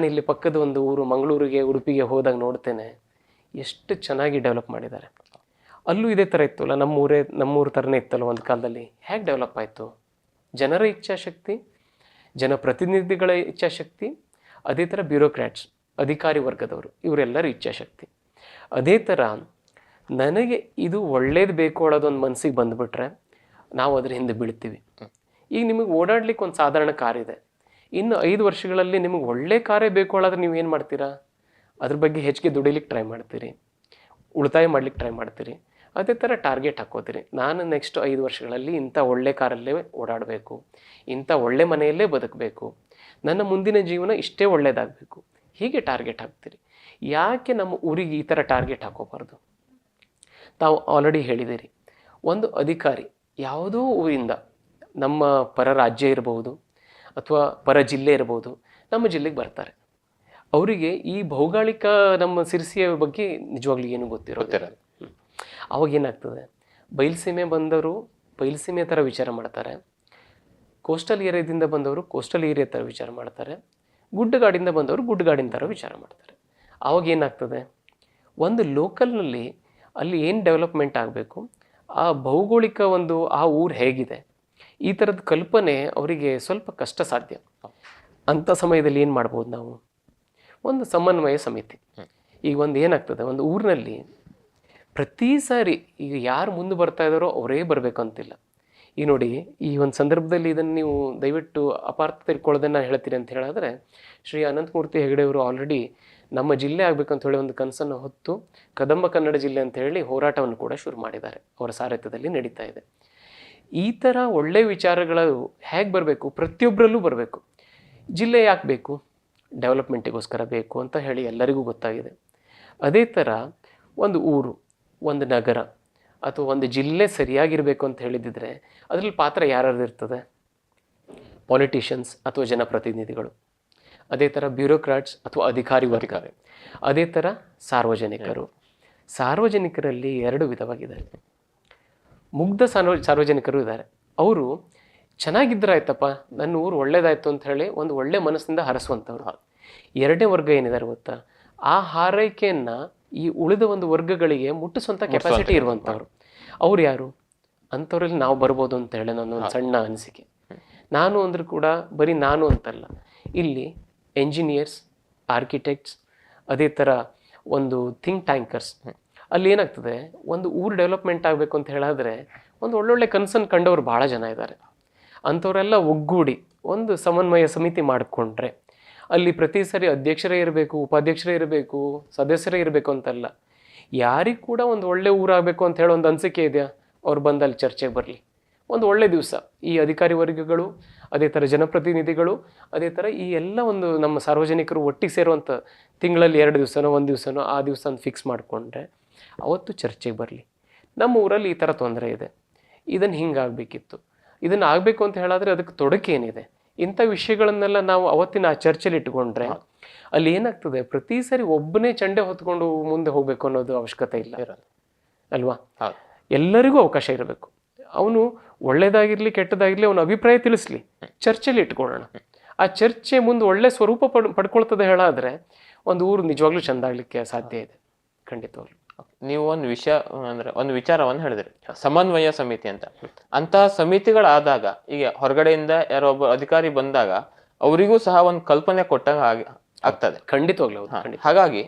ಇಲ್ಲಿ ಪಕ್ಕದ ಒಂದು ಊರು ಮಂಗಳೂರಿಗೆ, ಉಡುಪಿಗೆ ಹೋದಾಗ ನೋಡ್ತೇನೆ, ಎಷ್ಟು ಚೆನ್ನಾಗಿ ಡೆವಲಪ್ ಮಾಡಿದ್ದಾರೆ. ಅಲ್ಲೂ ಇದೇ ಥರ ಇತ್ತಲ್ಲ ನಮ್ಮೂರೇ ನಮ್ಮೂರ ಥರನೇ ಇತ್ತಲ್ಲ ಒಂದು ಕಾಲದಲ್ಲಿ. ಹೇಗೆ ಡೆವಲಪ್ ಆಯಿತು? ಜನರ ಇಚ್ಛಾಶಕ್ತಿ, ಜನಪ್ರತಿನಿಧಿಗಳ ಇಚ್ಛಾಶಕ್ತಿ, ಅದೇ ಥರ ಬ್ಯೂರೋಕ್ರಾಟ್ಸ್ ಅಧಿಕಾರಿ ವರ್ಗದವರು, ಇವರೆಲ್ಲರ ಇಚ್ಛಾಶಕ್ತಿ. ಅದೇ ಥರ ನನಗೆ ಇದು ಒಳ್ಳೇದು ಬೇಕು ಅನ್ನೋದೊಂದು ಮನಸ್ಸಿಗೆ ಬಂದುಬಿಟ್ರೆ ನಾವು ಅದ್ರ ಹಿಂದೆ ಬೀಳ್ತೀವಿ. ಈಗ ನಿಮಗೆ ಓಡಾಡ್ಲಿಕ್ಕೆ ಒಂದು ಸಾಧಾರಣ ಕಾರ್ ಇದೆ. ಇನ್ನು ಐದು ವರ್ಷಗಳಲ್ಲಿ ನಿಮಗೆ ಒಳ್ಳೆ ಕಾರೇ ಬೇಕು ಅಳಾದ್ರೆ ನೀವು ಏನು ಮಾಡ್ತೀರಾ? ಅದ್ರ ಬಗ್ಗೆ ಹೆಚ್ಚಿಗೆ ದುಡಿಲಿಕ್ಕೆ ಟ್ರೈ ಮಾಡ್ತೀರಿ. ಉಳಿತಾಯ ಮಾಡ್ಲಿಕ್ಕೆ ಟ್ರೈ ಮಾಡ್ತೀರಿ. ಅದೇ ಥರ ಟಾರ್ಗೆಟ್ ಹಾಕೋತೀರಿ. ನಾನು ನೆಕ್ಸ್ಟ್ ಐದು ವರ್ಷಗಳಲ್ಲಿ ಇಂಥ ಒಳ್ಳೆ ಕಾರಲ್ಲೇ ಓಡಾಡಬೇಕು. ಇಂಥ ಒಳ್ಳೆ ಮನೆಯಲ್ಲೇ ಬದುಕಬೇಕು. ನನ್ನ ಮುಂದಿನ ಜೀವನ ಇಷ್ಟೇ ಒಳ್ಳೆಯದಾಗಬೇಕು ಹೀಗೆ ಟಾರ್ಗೆಟ್ ಹಾಕ್ತೀರಿ. ಯಾಕೆ ನಮ್ಮ ಊರಿಗೆ ಈ ಥರ ಟಾರ್ಗೆಟ್ ಹಾಕೋಬಾರ್ದು? ತಾವು ಆಲ್ರೆಡಿ ಹೇಳಿದಿರಿ ಒಂದು ಅಧಿಕಾರಿ ಯಾವುದೋ ಊರಿಂದ ನಮ್ಮ ಪರ ರಾಜ್ಯ ಇರಬಹುದು ಅಥವಾ ಪರ ಜಿಲ್ಲೆ ಇರಬಹುದು ನಮ್ಮ ಜಿಲ್ಲೆಗೆ ಬರ್ತಾರೆ. ಅವರಿಗೆ ಈ ಭೌಗೋಳಿಕ ನಮ್ಮ ಸಿರಿಸಿಯ ಬಗ್ಗೆ ನಿಜವಾಗ್ಲೂ ಏನು ಗೊತ್ತಿರೋದಿಲ್ಲ. ಅವಾಗ ಏನಾಗ್ತದೆ? ಬಯಲುಸೀಮೆ ಬಂದವರು ಬಯಲುಸೀಮೆ ಥರ ವಿಚಾರ ಮಾಡ್ತಾರೆ. ಕೋಸ್ಟಲ್ ಏರಿಯಾದಿಂದ ಬಂದವರು ಕೋಸ್ಟಲ್ ಏರಿಯಾ ಥರ ವಿಚಾರ ಮಾಡ್ತಾರೆ. ಗುಡ್ಡಗಾಡಿಂದ ಬಂದವರು ಗುಡ್ಡಗಾಡಿನ ಥರ ವಿಚಾರ ಮಾಡ್ತಾರೆ. ಆವಾಗ ಏನಾಗ್ತದೆ? ಒಂದು ಲೋಕಲ್ನಲ್ಲಿ ಅಲ್ಲಿ ಏನು ಡೆವಲಪ್ಮೆಂಟ್ ಆಗಬೇಕು? ಆ ಭೌಗೋಳಿಕ ಒಂದು ಆ ಊರು ಹೇಗಿದೆ? ಈ ಥರದ ಕಲ್ಪನೆ ಅವರಿಗೆ ಸ್ವಲ್ಪ ಕಷ್ಟ ಸಾಧ್ಯ. ಅಂಥ ಸಮಯದಲ್ಲಿ ಏನು ಮಾಡ್ಬೋದು ನಾವು? ಒಂದು ಸಮನ್ವಯ ಸಮಿತಿ. ಈಗ ಒಂದು ಏನಾಗ್ತದೆ? ಒಂದು ಊರಿನಲ್ಲಿ ಪ್ರತಿ ಸಾರಿ ಈಗ ಯಾರು ಮುಂದೆ ಬರ್ತಾ ಇದ್ದಾರೋ ಅವರೇ ಬರಬೇಕು ಅಂತಿಲ್ಲ ಈ ನೋಡಿ, ಈ ಒಂದು ಸಂದರ್ಭದಲ್ಲಿ ಇದನ್ನು ನೀವು ದಯವಿಟ್ಟು ಅಪಾರ್ಥ ತಿಳ್ಕೊಳ್ಳೋದನ್ನ ಹೇಳ್ತೀರಿ ಅಂತ ಹೇಳಿದ್ರೆ, ಶ್ರೀ ಅನಂತಮೂರ್ತಿ ಹೆಗಡೆಯವರು ಆಲ್ರೆಡಿ ನಮ್ಮ ಜಿಲ್ಲೆ ಆಗ್ಬೇಕಂತ ಹೇಳಿ ಒಂದು ಕನಸನ್ನು ಹೊತ್ತು ಕದಂಬ ಕನ್ನಡ ಜಿಲ್ಲೆ ಅಂತ ಹೇಳಿ ಹೋರಾಟವನ್ನು ಕೂಡ ಶುರು ಮಾಡಿದ್ದಾರೆ. ಅವರ ಸಾರಥ್ಯದಲ್ಲಿ ನಡೀತಾ ಇದೆ. ಈ ಥರ ಒಳ್ಳೆಯ ವಿಚಾರಗಳು ಹೇಗೆ ಬರಬೇಕು? ಪ್ರತಿಯೊಬ್ಬರಲ್ಲೂ ಬರಬೇಕು. ಜಿಲ್ಲೆ ಯಾಕೆ ಬೇಕು? ಡೆವಲಪ್ಮೆಂಟಿಗೋಸ್ಕರ ಬೇಕು ಅಂತ ಹೇಳಿ ಎಲ್ಲರಿಗೂ ಗೊತ್ತಾಗಿದೆ. ಅದೇ ಥರ ಒಂದು ಊರು, ಒಂದು ನಗರ ಅಥವಾ ಒಂದು ಜಿಲ್ಲೆ ಸರಿಯಾಗಿರಬೇಕು ಅಂತ ಹೇಳಿದಿದ್ರೆ ಅದರಲ್ಲಿ ಪಾತ್ರ ಯಾರ್ಯಾರ್ದು ಇರ್ತದೆ? ಪಾಲಿಟಿಷಿಯನ್ಸ್ ಅಥವಾ ಜನಪ್ರತಿನಿಧಿಗಳು. ಅದೇ ಥರ ಬ್ಯೂರೋಕ್ರಾಟ್ಸ್ ಅಥವಾ ಅಧಿಕಾರಿ ವರ್ಗ ಅದೇ ಥರ ಸಾರ್ವಜನಿಕರು. ಸಾರ್ವಜನಿಕರಲ್ಲಿ ಎರಡು ವಿಧವಾಗಿದೆ ಮುಗ್ಧ ಸಾರ್ವ ಸಾರ್ವಜನಿಕರು ಇದ್ದಾರೆ. ಅವರು ಚೆನ್ನಾಗಿದ್ದರೆ ಆಯ್ತಪ್ಪ ನನ್ನ ಊರು ಒಳ್ಳೇದಾಯ್ತು ಅಂತ ಹೇಳಿ ಒಂದು ಒಳ್ಳೆ ಮನಸ್ಸಿಂದ ಹರಸುವಂಥವ್ರು ಎರಡನೇ ವರ್ಗ ಏನಿದ್ದಾರೆ ಗೊತ್ತಾ? ಆ ಹಾರೈಕೆಯನ್ನು ಈ ಉಳಿದ ಒಂದು ವರ್ಗಗಳಿಗೆ ಮುಟ್ಟಿಸುವಂಥ ಕೆಪಾಸಿಟಿ ಇರುವಂಥವ್ರು. ಅವ್ರು ಯಾರು? ಅಂಥವ್ರಲ್ಲಿ ನಾವು ಬರ್ಬೋದು ಅಂತ ಹೇಳಿ ನನ್ನ ಒಂದು ಸಣ್ಣ ಅನಿಸಿಕೆ. ನಾನು ಅಂದರೂ ಕೂಡ ಬರೀ ನಾನು ಅಂತಲ್ಲ. ಇಲ್ಲಿ ಎಂಜಿನಿಯರ್ಸ್ ಆರ್ಕಿಟೆಕ್ಟ್ಸ್ ಅದೇ ಥರ ಒಂದು ಥಿಂಕ್ ಟ್ಯಾಂಕರ್ಸ್ ಅಲ್ಲಿ ಏನಾಗ್ತದೆ, ಒಂದು ಊರು ಡೆವಲಪ್ಮೆಂಟ್ ಆಗಬೇಕು ಅಂತ ಹೇಳಿದ್ರೆ, ಒಂದು ಒಳ್ಳೊಳ್ಳೆ ಕನ್ಸರ್ನ್ ಕಂಡವರು ಭಾಳ ಜನ ಇದ್ದಾರೆ. ಅಂಥವರೆಲ್ಲ ಒಗ್ಗೂಡಿ ಒಂದು ಸಮನ್ವಯ ಸಮಿತಿ ಮಾಡಿಕೊಂಡ್ರೆ, ಅಲ್ಲಿ ಪ್ರತಿ ಸರಿ ಅಧ್ಯಕ್ಷರೇ ಇರಬೇಕು, ಉಪಾಧ್ಯಕ್ಷರೇ ಇರಬೇಕು, ಸದಸ್ಯರೇ ಇರಬೇಕು ಅಂತಲ್ಲ, ಯಾರಿಗೆ ಕೂಡ ಒಂದು ಒಳ್ಳೆ ಊರಾಗಬೇಕು ಅಂತ ಹೇಳೋ ಒಂದು ಅನಿಸಿಕೆ ಇದೆಯಾ? ಅವ್ರು ಬಂದು ಅಲ್ಲಿ ಚರ್ಚೆಗೆ ಬರಲಿ. ಒಂದು ಒಳ್ಳೆ ದಿವಸ. ಈ ಅಧಿಕಾರಿ ವರ್ಗಗಳು, ಅದೇ ಥರ ಜನಪ್ರತಿನಿಧಿಗಳು, ಅದೇ ಥರ ಈ ಎಲ್ಲ ಒಂದು ನಮ್ಮ ಸಾರ್ವಜನಿಕರು ಒಟ್ಟಿಗೆ ಸೇರುವಂಥ ತಿಂಗಳಲ್ಲಿ ಎರಡು ದಿವಸನೋ, ಒಂದು ದಿವಸನೋ ಆ ದಿವಸ ಫಿಕ್ಸ್ ಮಾಡಿಕೊಂಡ್ರೆ ಅವತ್ತು ಚರ್ಚೆಗೆ ಬರಲಿ. ನಮ್ಮ ಊರಲ್ಲಿ ಈ ಥರ ತೊಂದರೆ ಇದೆ. ಇದನ್ನು ಹಿಂಗಾಗಬೇಕಿತ್ತು. ಇದನ್ನು ಆಗಬೇಕು ಅಂತ ಹೇಳಿದ್ರೆ ಅದಕ್ಕೆ ತೊಡಕೇನಿದೆ ಇಂಥ ವಿಷಯಗಳನ್ನೆಲ್ಲ ನಾವು ಅವತ್ತಿನ ಆ ಚರ್ಚೆಲಿ ಇಟ್ಕೊಂಡ್ರೆ ಅಲ್ಲಿ ಏನಾಗ್ತದೆ? ಪ್ರತಿ ಸರಿ ಒಬ್ಬನೇ ಚಂಡೆ ಹೊತ್ಕೊಂಡು ಮುಂದೆ ಹೋಗಬೇಕು ಅನ್ನೋದು ಅವಶ್ಯಕತೆ ಇಲ್ಲ. ಅಲ್ವಾ? ಹೌದು ಎಲ್ಲರಿಗೂ ಅವಕಾಶ ಇರಬೇಕು. ಅವನು ಒಳ್ಳೇದಾಗಿರಲಿ ಕೆಟ್ಟದಾಗಿರಲಿ ಅವನ ಅಭಿಪ್ರಾಯ ತಿಳಿಸ್ಲಿ. ಚರ್ಚೆಲಿ ಇಟ್ಕೊಳ್ಳೋಣ. ಆ ಚರ್ಚೆ ಮುಂದೆ ಒಳ್ಳೆ ಸ್ವರೂಪ ಪಡ್ ಪಡ್ಕೊಳ್ತದೆ ಹೇಳಾದ್ರೆ ಒಂದು ಊರು ನಿಜವಾಗ್ಲೂ ಚೆಂದಾಗಲಿಕ್ಕೆ ಸಾಧ್ಯ ಇದೆ. ಖಂಡಿತವಾಗ್ಲು. ನೀವು ಒಂದು ವಿಷಯ ಅಂದ್ರೆ ಒಂದು ವಿಚಾರವನ್ನು ಹೇಳಿದ್ರಿ. ಸಮನ್ವಯ ಸಮಿತಿ ಅಂತ. ಅಂತಹ ಸಮಿತಿಗಳಾದಾಗ ಈಗ ಹೊರಗಡೆಯಿಂದ ಯಾರೋ ಒಬ್ಬ ಅಧಿಕಾರಿ ಬಂದಾಗ ಅವರಿಗೂ ಸಹ ಒಂದು ಕಲ್ಪನೆ ಕೊಟ್ಟಂಗ ಆಗಿ ಆಗ್ತದೆ. ಖಂಡಿತವಾಗ್ಲೂ ಹಾಗಾಗಿ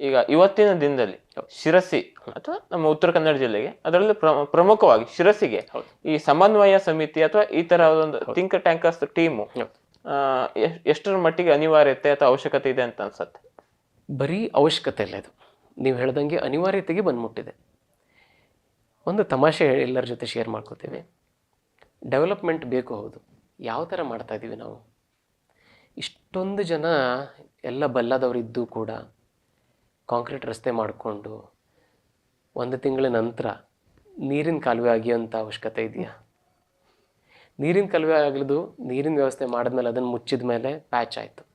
ಈಗ ಇವತ್ತಿನ ದಿನದಲ್ಲಿ ಶಿರಸಿ ಅಥವಾ ನಮ್ಮ ಉತ್ತರ ಕನ್ನಡ ಜಿಲ್ಲೆಗೆ ಅದರಲ್ಲಿ ಪ್ರ- ಪ್ರಮುಖವಾಗಿ ಶಿರಸಿಗೆ ಈ ಸಮನ್ವಯ ಸಮಿತಿ ಅಥವಾ ಈ ತರ ಒಂದು ಥಿಂಕ್ ಟ್ಯಾಂಕರ್ಸ್ ಟೀಮು ಎಷ್ಟರ ಮಟ್ಟಿಗೆ ಅನಿವಾರ್ಯತೆ ಅಥವಾ ಅವಶ್ಯಕತೆ ಇದೆ ಅಂತ ಅನ್ಸತ್ತೆ? ಬರೀ ಅವಶ್ಯಕತೆ ಇಲ್ಲ ಇದು. ನೀವು ಹೇಳ್ದಂಗೆ ಅನಿವಾರ್ಯತೆಗೆ ಬಂದ್ಬಿಟ್ಟಿದೆ ಒಂದು ತಮಾಷೆ ಎಲ್ಲರ ಜೊತೆ ಶೇರ್ ಮಾಡ್ಕೋತೀವಿ. ಡೆವಲಪ್ಮೆಂಟ್ ಬೇಕು ಹೌದು. ಯಾವ ಥರ ಮಾಡ್ತಾ ಇದ್ದೀವಿ ನಾವು? ಇಷ್ಟೊಂದು ಜನ ಎಲ್ಲ ಬಲ್ಲದವರಿದ್ದು ಕೂಡ ಕಾಂಕ್ರೀಟ್ ರಸ್ತೆ ಮಾಡಿಕೊಂಡು ಒಂದು ತಿಂಗಳ ನಂತರ ನೀರಿನ ಕಾಲುವೆ ಆಗಿಯೋಂಥ ಅವಶ್ಯಕತೆ ಇದೆಯಾ? ನೀರಿನ ಕಾಲುವೆ ಆಗಲಿದ್ದು ನೀರಿನ ವ್ಯವಸ್ಥೆ ಮಾಡಿದ್ಮೇಲೆ ಅದನ್ನು ಮುಚ್ಚಿದ ಮೇಲೆ ಪ್ಯಾಚ್ ಆಯಿತು.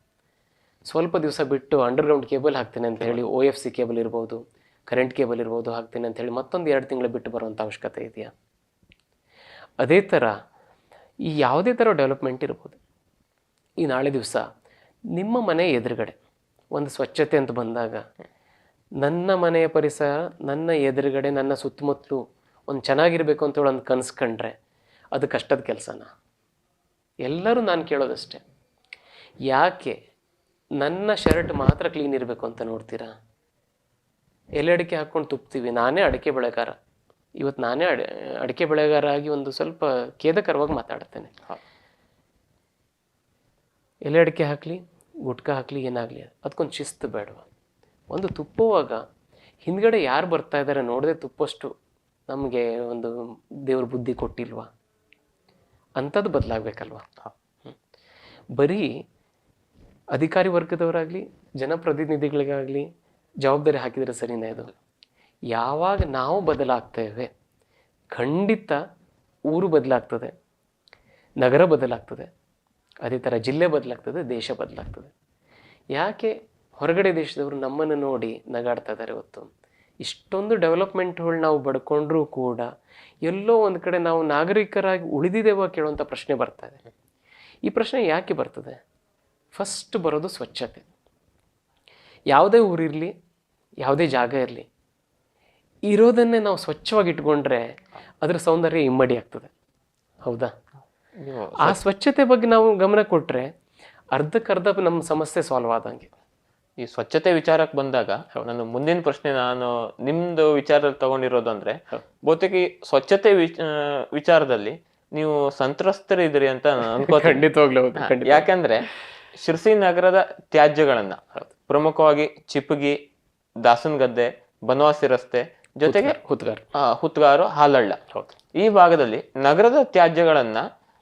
ಸ್ವಲ್ಪ ದಿವಸ ಬಿಟ್ಟು ಅಂಡರ್ಗ್ರೌಂಡ್ ಕೇಬಲ್ ಹಾಕ್ತೇನೆ ಅಂತ ಹೇಳಿ ಒ ಎಫ್ ಸಿ ಕೇಬಲ್ ಇರ್ಬೋದು ಕರೆಂಟ್ ಕೇಬಲ್ ಇರ್ಬೋದು ಹಾಕ್ತೇನೆ ಅಂತ ಹೇಳಿ ಮತ್ತೊಂದು ಎರಡು ತಿಂಗಳು ಬಿಟ್ಟು ಬರುವಂಥ ಅವಶ್ಯಕತೆ ಇದೆಯಾ? ಅದೇ ಥರ ಈ ಯಾವುದೇ ಥರ ಡೆವಲಪ್ಮೆಂಟ್ ಇರ್ಬೋದು. ಈ ನಾಳೆ ದಿವಸ ನಿಮ್ಮ ಮನೆ ಎದುರುಗಡೆ ಒಂದು ಸ್ವಚ್ಛತೆ ಅಂತ ಬಂದಾಗ ನನ್ನ ಮನೆಯ ಪರಿಸರ, ನನ್ನ ಎದುರುಗಡೆ, ನನ್ನ ಸುತ್ತಮುತ್ತಲು ಒಂದು ಚೆನ್ನಾಗಿರಬೇಕು ಅಂತೇಳಿ ಒಂದು ಕನಸು ಕಂಡ್ರೆ ಅದು ಕಷ್ಟದ ಕೆಲಸನ? ಎಲ್ಲರೂ ನಾನು ಕೇಳೋದಷ್ಟೆ. ಯಾಕೆ? ನನ್ನ ಶರ್ಟ್ ಮಾತ್ರ ಕ್ಲೀನ್ ಇರಬೇಕು ಅಂತ ನೋಡ್ತೀರಾ? ಎಲೆ ಅಡಿಕೆ ಹಾಕ್ಕೊಂಡು ತುಪ್ತೀವಿ. ನಾನೇ ಅಡಿಕೆ ಬೆಳೆಗಾರ. ಇವತ್ತು ನಾನೇ ಅಡಿ, ಅಡಿಕೆ ಬೆಳೆಗಾರ ಆಗಿ ಒಂದು ಸ್ವಲ್ಪ ಖೇದಕರವಾಗಿ ಮಾತಾಡ್ತೇನೆ. ಎಲೆ ಅಡಿಕೆ ಹಾಕಲಿ, ಗುಟ್ಕ ಹಾಕಲಿ, ಏನಾಗಲಿ ಅದಕ್ಕೊಂದು ಶಿಸ್ತು ಬೇಡವ. ಒಂದು ತುಪ್ಪುವಾಗ ಹಿಂದ್ಗಡೆ ಯಾರು ಬರ್ತಾ ಇದ್ದಾರೆ ನೋಡದೆ ತುಪ್ಪಷ್ಟು ನಮಗೆ ಒಂದು ದೇವ್ರ ಬುದ್ಧಿ ಕೊಟ್ಟಿಲ್ವಾ? ಅಂಥದ್ದು ಬದಲಾಗಬೇಕಲ್ವಾ? ಬರೀ ಅಧಿಕಾರಿ ವರ್ಗದವರಾಗಲಿ, ಜನಪ್ರತಿನಿಧಿಗಳಿಗಾಗಲಿ ಜವಾಬ್ದಾರಿ ಹಾಕಿದರೆ ಸರಿನೇ ಅದು. ಯಾವಾಗ ನಾವು ಬದಲಾಗ್ತೇವೆ, ಖಂಡಿತ ಊರು ಬದಲಾಗ್ತದೆ, ನಗರ ಬದಲಾಗ್ತದೆ, ಅದೇ ಥರ ಜಿಲ್ಲೆ ಬದಲಾಗ್ತದೆ, ದೇಶ ಬದಲಾಗ್ತದೆ. ಯಾಕೆ ಹೊರಗಡೆ ದೇಶದವರು ನಮ್ಮನ್ನು ನೋಡಿ ನಗಾಡ್ತಾ ಇದ್ದಾರೆ ಇವತ್ತು ಇಷ್ಟೊಂದು ಡೆವಲಪ್ಮೆಂಟ್ಗಳು ನಾವು ಬಡ್ಕೊಂಡ್ರೂ ಕೂಡ ಎಲ್ಲೋ ಒಂದು ಕಡೆ ನಾವು ನಾಗರಿಕರಾಗಿ ಉಳಿದಿದೆವೋ ಕೇಳುವಂಥ ಪ್ರಶ್ನೆ ಬರ್ತಾ ಇದೆ. ಈ ಪ್ರಶ್ನೆ ಯಾಕೆ ಬರ್ತದೆ? ಫಸ್ಟ್ ಬರೋದು ಸ್ವಚ್ಛತೆ. ಯಾವುದೇ ಊರಿರಲಿ ಯಾವುದೇ ಜಾಗ ಇರಲಿ ಇರೋದನ್ನೇ ನಾವು ಸ್ವಚ್ಛವಾಗಿ ಇಟ್ಕೊಂಡ್ರೆ ಅದರ ಸೌಂದರ್ಯ ಇಮ್ಮಡಿ ಆಗ್ತದೆ. ಹೌದಾ? ಆ ಸ್ವಚ್ಛತೆ ಬಗ್ಗೆ ನಾವು ಗಮನ ಕೊಟ್ಟರೆ ಅರ್ಧಕ್ಕರ್ಧ ನಮ್ಮ ಸಮಸ್ಯೆ ಸಾಲ್ವ್ ಆದಂಗೆ. ಈ ಸ್ವಚ್ಛತೆ ವಿಚಾರಕ್ಕೆ ಬಂದಾಗ ನಾನು ಮುಂದಿನ ಪ್ರಶ್ನೆ ನಾನು ನಿಮ್ದು ವಿಚಾರದಲ್ಲಿ ತಗೊಂಡಿರೋದು ಅಂದ್ರೆ ಬಹುತೇಕ ಈ ಸ್ವಚ್ಛತೆ ವಿಚಾರದಲ್ಲಿ ನೀವು ಸಂತ್ರಸ್ತರಿದ್ದೀರಿ ಅಂತ ಅನ್ಕೋ ಖಂಡಿತ ಖಂಡಿತವಾಗ್ಲೂ. ಯಾಕಂದ್ರೆ ಶಿರ್ಸಿ ನಗರದ ತ್ಯಾಜ್ಯಗಳನ್ನ ಪ್ರಮುಖವಾಗಿ ಚಿಪ್ಪಗಿ ದಾಸನಗದ್ದೆ ಬನವಾಸಿ ರಸ್ತೆ ಜೊತೆಗೆ ಹುತ್ಗಾರ್ ಹುತ್ಗಾರು ಹಾಲಳ್ಳ. ಈ ಭಾಗದಲ್ಲಿ ನಗರದ ತ್ಯಾಜ್ಯಗಳನ್ನ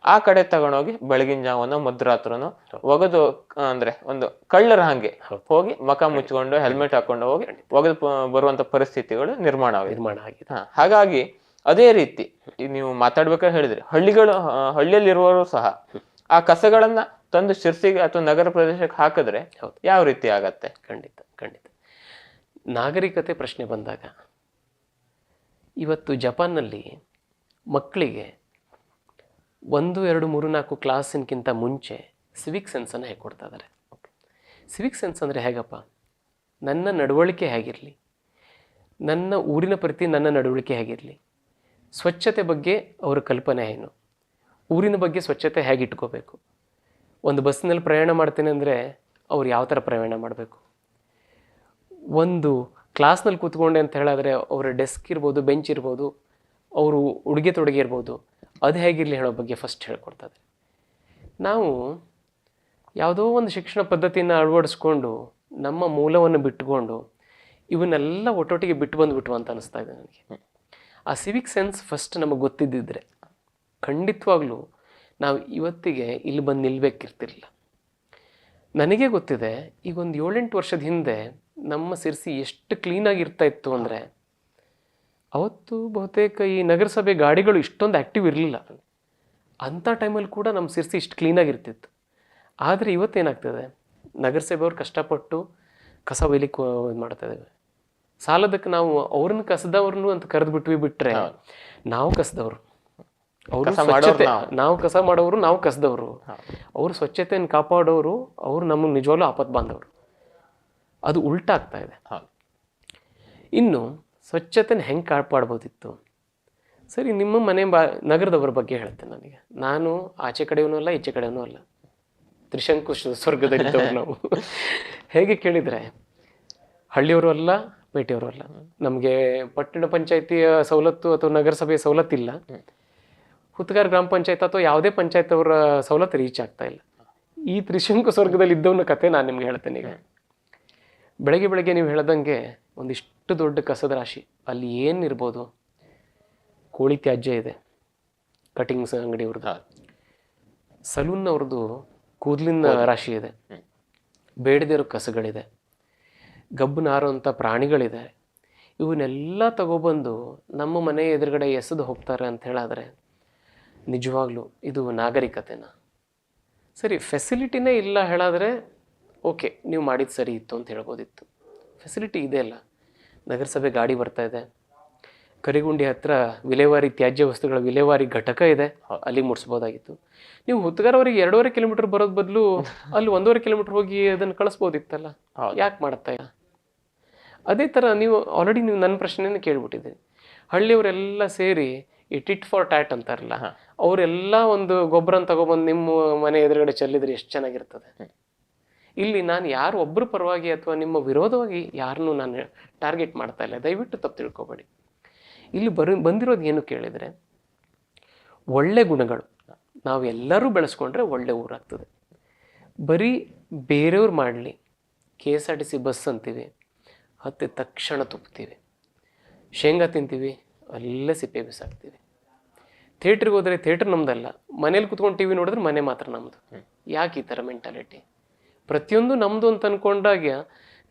ಆ ಕಡೆ ತಗೊಂಡೋಗಿ ಬೆಳಗಿನ ಜಾವನ ಮಧ್ಯರಾತ್ರನು ಒಗೆದು ಅಂದ್ರೆ ಒಂದು ಕಳ್ಳರ ಹಂಗೆ ಹೋಗಿ ಮಕ ಮುಚ್ಕೊಂಡು ಹೆಲ್ಮೆಟ್ ಹಾಕೊಂಡು ಹೋಗಿ ಒಗೆದು ಬರುವಂತ ಪರಿಸ್ಥಿತಿಗಳು ನಿರ್ಮಾಣ ನಿರ್ಮಾಣ ಆಗಿದೆ. ಹಾಗಾಗಿ ಅದೇ ರೀತಿ ನೀವು ಮಾತಾಡ್ಬೇಕಾದ್ರೆ ಹೇಳಿದ್ರೆ ಹಳ್ಳಿಗಳು ಹಳ್ಳಿಯಲ್ಲಿರುವವರು ಸಹ ಆ ಕಸಗಳನ್ನ ತಂದು ಶಿರ್ಸಿಗೆ ಅಥವಾ ನಗರ ಪ್ರದೇಶಕ್ಕೆ ಹಾಕಿದ್ರೆ ಯಾವ ರೀತಿ ಆಗತ್ತೆ? ಖಂಡಿತ ಖಂಡಿತ. ನಾಗರಿಕತೆ ಪ್ರಶ್ನೆ ಬಂದಾಗ ಇವತ್ತು ಜಪಾನ್ನಲ್ಲಿ ಮಕ್ಕಳಿಗೆ ಒಂದು ಎರಡು ಮೂರು ನಾಲ್ಕು ಕ್ಲಾಸಿನಕ್ಕಿಂತ ಮುಂಚೆ ಸಿವಿಕ್ ಸೆನ್ಸನ್ನು ಹೇಗೆ ಕೊಡ್ತಾ ಇದ್ದಾರೆ ಸಿವಿಕ್ ಸೆನ್ಸ್ ಅಂದರೆ ಹೇಗಪ್ಪ? ನನ್ನ ನಡವಳಿಕೆ ಹೇಗಿರಲಿ? ನನ್ನ ಊರಿನ ಪ್ರತಿ ನನ್ನ ನಡವಳಿಕೆ ಹೇಗಿರಲಿ? ಸ್ವಚ್ಛತೆ ಬಗ್ಗೆ ಅವರ ಕಲ್ಪನೆ ಏನು? ಊರಿನ ಬಗ್ಗೆ ಸ್ವಚ್ಛತೆ ಹೇಗೆ ಇಟ್ಕೋಬೇಕು ಒಂದು ಬಸ್ನಲ್ಲಿ ಪ್ರಯಾಣ ಮಾಡ್ತೇನೆ ಅಂದರೆ ಅವ್ರು ಯಾವ ಥರ ಪ್ರಯಾಣ ಮಾಡಬೇಕು? ಒಂದು ಕ್ಲಾಸ್ನಲ್ಲಿ ಕೂತ್ಕೊಂಡೆ ಅಂತ ಹೇಳಿದ್ರೆ ಅವರ ಡೆಸ್ಕ್ ಇರ್ಬೋದು, ಬೆಂಚ್ ಇರ್ಬೋದು, ಅವರು ಉಡುಗೆ ತೊಡುಗೆ ಇರ್ಬೋದು, ಅದು ಹೇಗಿರಲಿ ಹೇಳೋ ಬಗ್ಗೆ ಫಸ್ಟ್ ಹೇಳ್ಕೊಡ್ತದೆ ನಾವು ಯಾವುದೋ ಒಂದು ಶಿಕ್ಷಣ ಪದ್ಧತಿಯನ್ನು ಅಳವಡಿಸ್ಕೊಂಡು, ನಮ್ಮ ಮೂಲವನ್ನು ಬಿಟ್ಟುಕೊಂಡು, ಇವನ್ನೆಲ್ಲ ಒಟ್ಟೊಟ್ಟಿಗೆ ಬಿಟ್ಟು ಬಂದುಬಿಟ್ಟು ಅಂತ ಅನಿಸ್ತಾ ಇದೆ ನನಗೆ. ಆ ಸಿವಿಕ್ ಸೆನ್ಸ್ ಫಸ್ಟ್ ನಮಗೆ ಗೊತ್ತಿದ್ದಿದ್ರೆ ಖಂಡಿತವಾಗ್ಲೂ ನಾವು ಇವತ್ತಿಗೆ ಇಲ್ಲಿ ಬಂದು ನಿಲ್ಬೇಕಿರ್ತಿರ್ಲಿಲ್ಲ. ನನಗೆ ಗೊತ್ತಿದೆ ಈಗ ಒಂದು ಏಳೆಂಟು ವರ್ಷದ ಹಿಂದೆ ನಮ್ಮ ಸಿರ್ಸಿ ಎಷ್ಟು ಕ್ಲೀನಾಗಿರ್ತಾ ಇತ್ತು ಅಂದರೆ ಅವತ್ತು ಬಹುತೇಕ ಈ ನಗರಸಭೆ ಗಾಡಿಗಳು ಇಷ್ಟೊಂದು ಆ್ಯಕ್ಟಿವ್ ಇರಲಿಲ್ಲ. ಅಂಥ ಟೈಮಲ್ಲಿ ಕೂಡ ನಮ್ಮ ಸಿರ್ಸಿ ಇಷ್ಟು ಕ್ಲೀನಾಗಿರ್ತಿತ್ತು ಆದರೆ ಇವತ್ತೇನಾಗ್ತದೆ ನಗರಸಭೆಯವ್ರು ಕಷ್ಟಪಟ್ಟು ಕಸ ಒಯ್ಲಿಕ್ಕೆ ಇದು ಮಾಡ್ತಾ ಇದ್ದೇವೆ ಸಾಲದಕ್ಕೆ ನಾವು ಅವ್ರನ್ನ ಕಸದವ್ರನ್ನು ಅಂತ ಕರೆದು ಬಿಟ್ವಿ ಬಿಟ್ಟರೆ ನಾವು ಕಸದವ್ರು. ಕಸ ಮಾಡೋರು ಸ್ವಚ್ಛತೆ ನಾವು ಕಸ ಮಾಡೋರು ನಾವು ಕಸದವರು. ಅವರು ಸ್ವಚ್ಛತೆಯನ್ನು ಕಾಪಾಡೋರು ಅವ್ರು ನಮಗೆ ನಿಜವಾಗ್ಲೂ ಆಪತ್ ಬಾಂಧವರು ಅದು ಉಲ್ಟಾಗ್ತಾ ಇದೆ. ಇನ್ನು ಸ್ವಚ್ಛತೆನ ಹೆಂಗೆ ಕಾಪಾಡ್ಬೋದಿತ್ತು? ಸರಿ ನಿಮ್ಮ ಮನೆ ಬಾ ನಗರದವ್ರ ಬಗ್ಗೆ ಹೇಳ್ತೇನೆ ನನಗೆ. ನಾನು ಆಚೆ ಕಡೆಯವೂ ಅಲ್ಲ ಈಚೆ ಕಡೆಯವೂ ಅಲ್ಲ. ತ್ರಿಶಂಕು ಸ್ವರ್ಗದಲ್ಲಿದ್ದವ್ರು ನಾವು. ಹೇಗೆ ಕೇಳಿದರೆ ಹಳ್ಳಿಯವರು ಅಲ್ಲ ಪೇಟೆಯವರು ಅಲ್ಲ. ನಮಗೆ ಪಟ್ಟಣ ಪಂಚಾಯಿತಿಯ ಸವಲತ್ತು ಅಥವಾ ನಗರಸಭೆಯ ಸವಲತ್ತಿಲ್ಲ. ಹುತ್ತಗಾರ್ ಗ್ರಾಮ ಪಂಚಾಯತ್ ಅಥವಾ ಯಾವುದೇ ಪಂಚಾಯತ್ ಅವರ ಸವಲತ್ತು ರೀಚ್ ಆಗ್ತಾ ಇಲ್ಲ. ಈ ತ್ರಿಶಂಕು ಸ್ವರ್ಗದಲ್ಲಿ ಇದ್ದವನ ಕತೆ ನಾನು ನಿಮ್ಗೆ ಹೇಳ್ತೇನೆ ಈಗ. ಬೆಳಗ್ಗೆ ಬೆಳಗ್ಗೆ ನೀವು ಹೇಳ್ದಂಗೆ ಒಂದಿಷ್ಟು ದೊಡ್ಡ ಕಸದ ರಾಶಿ ಅಲ್ಲಿ ಏನಿರ್ಬೋದು? ಕೋಳಿ ತ್ಯಾಜ್ಯ ಇದೆ ಕಟಿಂಗ್ಸ್ ಅಂಗಡಿ ಅವ್ರದ್ದು ಸಲೂನ್ ಅವ್ರದ್ದು ಕೂದಲಿನ ರಾಶಿ ಇದೆ. ಬೇಡದಿರೋ ಕಸಗಳಿದೆ. ಗಬ್ಬು ನಾರುವಂಥ ಪ್ರಾಣಿಗಳಿದೆ. ಇವನ್ನೆಲ್ಲ ತಗೊಬಂದು ನಮ್ಮ ಮನೆ ಎದುರುಗಡೆ ಎಸೆದು ಹೋಗ್ತಾರೆ ಅಂತ ಹೇಳಿದ್ರೆ ನಿಜವಾಗ್ಲೂ ಇದು ನಾಗರಿಕತೆನ? ಸರಿ ಫೆಸಿಲಿಟಿನೇ ಇಲ್ಲ ಹೇಳಾದರೆ ಓಕೆ ನೀವು ಮಾಡಿದ್ದು ಸರಿ ಇತ್ತು ಅಂತ ಹೇಳ್ಬೋದಿತ್ತು. ಫೆಸಿಲಿಟಿ ಇದೆ ಅಲ್ಲ. ನಗರಸಭೆ ಗಾಡಿ ಬರ್ತಾ ಇದೆ. ಕರಿಗುಂಡಿ ಹತ್ರ ವಿಲೇವಾರಿ ತ್ಯಾಜ್ಯ ವಸ್ತುಗಳ ವಿಲೇವಾರಿ ಘಟಕ ಇದೆ. ಅಲ್ಲಿ ಮುಟ್ಸ್ಬೋದಾಗಿತ್ತು. ನೀವು ಹುತ್ತಗಾರವರಿಗೆ ಎರಡೂವರೆ ಕಿಲೋಮೀಟರ್ ಬರೋದ್ ಬದಲು ಅಲ್ಲಿ ಒಂದೂವರೆ ಕಿಲೋಮೀಟರ್ ಹೋಗಿ ಅದನ್ನು ಕಳಿಸ್ಬೋದಿತ್ತಲ್ಲ. ಯಾಕೆ ಮಾಡ್ತಾ ಇಲ್ಲ? ಅದೇ ಥರ ನೀವು ಆಲ್ರೆಡಿ ನೀವು ನನ್ನ ಪ್ರಶ್ನೆಯನ್ನು ಕೇಳ್ಬಿಟ್ಟಿದ್ದೀರಿ. ಹಳ್ಳಿಯವರೆಲ್ಲ ಸೇರಿ ಈ ಟಿಟ್ ಫಾರ್ ಟ್ಯಾಟ್ ಅಂತಾರಲ್ಲ. ಅವರೆಲ್ಲ ಒಂದು ಗೊಬ್ಬರನ ತಗೊಬಂದು ನಿಮ್ಮ ಮನೆ ಎದುರುಗಡೆ ಚೆಲ್ಲಿದ್ರೆ ಎಷ್ಟು ಚೆನ್ನಾಗಿರ್ತದೆ. ಇಲ್ಲಿ ನಾನು ಯಾರು ಒಬ್ಬರ ಪರವಾಗಿ ಅಥವಾ ನಿಮ್ಮ ವಿರೋಧವಾಗಿ ಯಾರನ್ನೂ ನಾನು ಟಾರ್ಗೆಟ್ ಮಾಡ್ತಾ ಇಲ್ಲ. ದಯವಿಟ್ಟು ತಪ್ಪು ತಿಳ್ಕೊಬೇಡಿ. ಇಲ್ಲಿ ಬರ ಬಂದಿರೋದು ಏನು ಕೇಳಿದರೆ ಒಳ್ಳೆ ಗುಣಗಳು ನಾವೆಲ್ಲರೂ ಬೆಳೆಸ್ಕೊಂಡ್ರೆ ಒಳ್ಳೆ ಊರಾಗ್ತದೆ ಬರೀ ಬೇರೆಯವ್ರು ಮಾಡಲಿ K S R T C bus ಅಂತೀವಿ ಹತ್ತಿದ ತಕ್ಷಣ ತುಪ್ತೀವಿ. ಶೇಂಗಾ ತಿಂತೀವಿ ಅಲ್ಲೇ ಸಿಪ್ಪೆ ಬಿಸಾಕ್ತೀವಿ. ಥಿಯೇಟ್ರಿಗೆ ಹೋದರೆ ಥಿಯೇಟ್ರ್ ನಮ್ದಲ್ಲ. ಮನೇಲಿ ಕುತ್ಕೊಂಡು ಟಿ ವಿ ನೋಡಿದ್ರೆ ಮನೆ ಮಾತ್ರ ನಮ್ಮದು ಯಾಕೆ ಈ ಥರ ಮೆಂಟಾಲಿಟಿ ಪ್ರತಿಯೊಂದು ನಮ್ಮದು ಅಂತ ಅಂದ್ಕೊಂಡಾಗ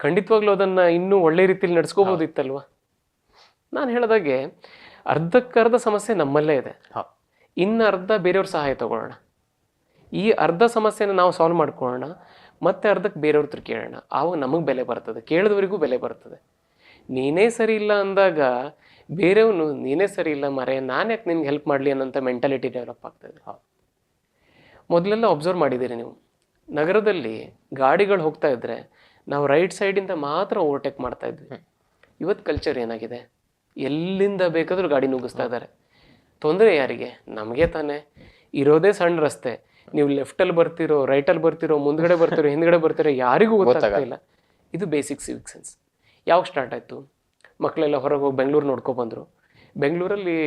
ಖಂಡಿತವಾಗ್ಲೂ ಅದನ್ನು ಇನ್ನೂ ಒಳ್ಳೆ ರೀತಿಯಲ್ಲಿ ನಡೆಸ್ಕೋಬೋದಿತ್ತಲ್ವ ನಾನು ಹೇಳಿದಾಗೆ ಅರ್ಧಕ್ಕರ್ಧ ಸಮಸ್ಯೆ ನಮ್ಮಲ್ಲೇ ಇದೆ. ಇನ್ನು ಅರ್ಧ ಬೇರೆಯವ್ರ ಸಹಾಯ ತಗೊಳ್ಳೋಣ. ಈ ಅರ್ಧ ಸಮಸ್ಯೆನ ನಾವು ಸಾಲ್ವ್ ಮಾಡ್ಕೊಳ್ಳೋಣ ಮತ್ತೆ ಅರ್ಧಕ್ಕೆ ಬೇರೆಯವ್ರ ಹತ್ರ ಕೇಳೋಣ. ಆವಾಗ ನಮಗೆ ಬೆಲೆ ಬರ್ತದೆ ಕೇಳಿದವರಿಗೂ ಬೆಲೆ ಬರ್ತದೆ. ನೀನೇ ಸರಿ ಇಲ್ಲ ಅಂದಾಗ ಬೇರೆಯವನು ನೀನೇ ಸರಿ ಇಲ್ಲ ಮರೆ ನಾನು ಯಾಕೆ ನಿನ್ಗೆ ಹೆಲ್ಪ್ ಮಾಡಲಿ ಅನ್ನೋಂಥ ಮೆಂಟಾಲಿಟಿ ಡೆವಲಪ್ ಆಗ್ತದೆ ಮೊದಲೆಲ್ಲ ಅಬ್ಸರ್ವ್ ಮಾಡಿದ್ದೀರಿ ನೀವು. ನಗರದಲ್ಲಿ ಗಾಡಿಗಳು ಹೋಗ್ತಾ ಇದ್ರೆ ನಾವು ರೈಟ್ ಸೈಡಿಂದ ಮಾತ್ರ ಓವರ್ಟೇಕ್ ಮಾಡ್ತಾ ಇದ್ವಿ. ಇವತ್ತು ಕಲ್ಚರ್ ಏನಾಗಿದೆ? ಎಲ್ಲಿಂದ ಬೇಕಾದರೂ ಗಾಡಿ ನುಗ್ಗಿಸ್ತಾ ಇದ್ದಾರೆ ತೊಂದರೆ ಯಾರಿಗೆ? ನಮಗೆ ತಾನೇ. ಇರೋದೇ ಸಣ್ಣ ರಸ್ತೆ. ನೀವು ಲೆಫ್ಟಲ್ಲಿ ಬರ್ತಿರೋ ರೈಟಲ್ಲಿ ಬರ್ತಿರೋ ಮುಂದ್ಗಡೆ ಬರ್ತಿರೋ ಹಿಂದ್ಗಡೆ ಬರ್ತಿರೋ ಯಾರಿಗೂ ಗೊತ್ತಾಗ್ತಾ ಇಲ್ಲ. ಇದು ಬೇಸಿಕ್ ಸಿವಿಕ್ ಸೆನ್ಸ್ ಯಾವಾಗ ಸ್ಟಾರ್ಟ್ ಆಯಿತು? ಮಕ್ಕಳೆಲ್ಲ ಹೊರಗೆ ಹೋಗಿ ಬೆಂಗಳೂರು ನೋಡ್ಕೊ ಬಂದರು. ಬೆಂಗಳೂರಲ್ಲಿ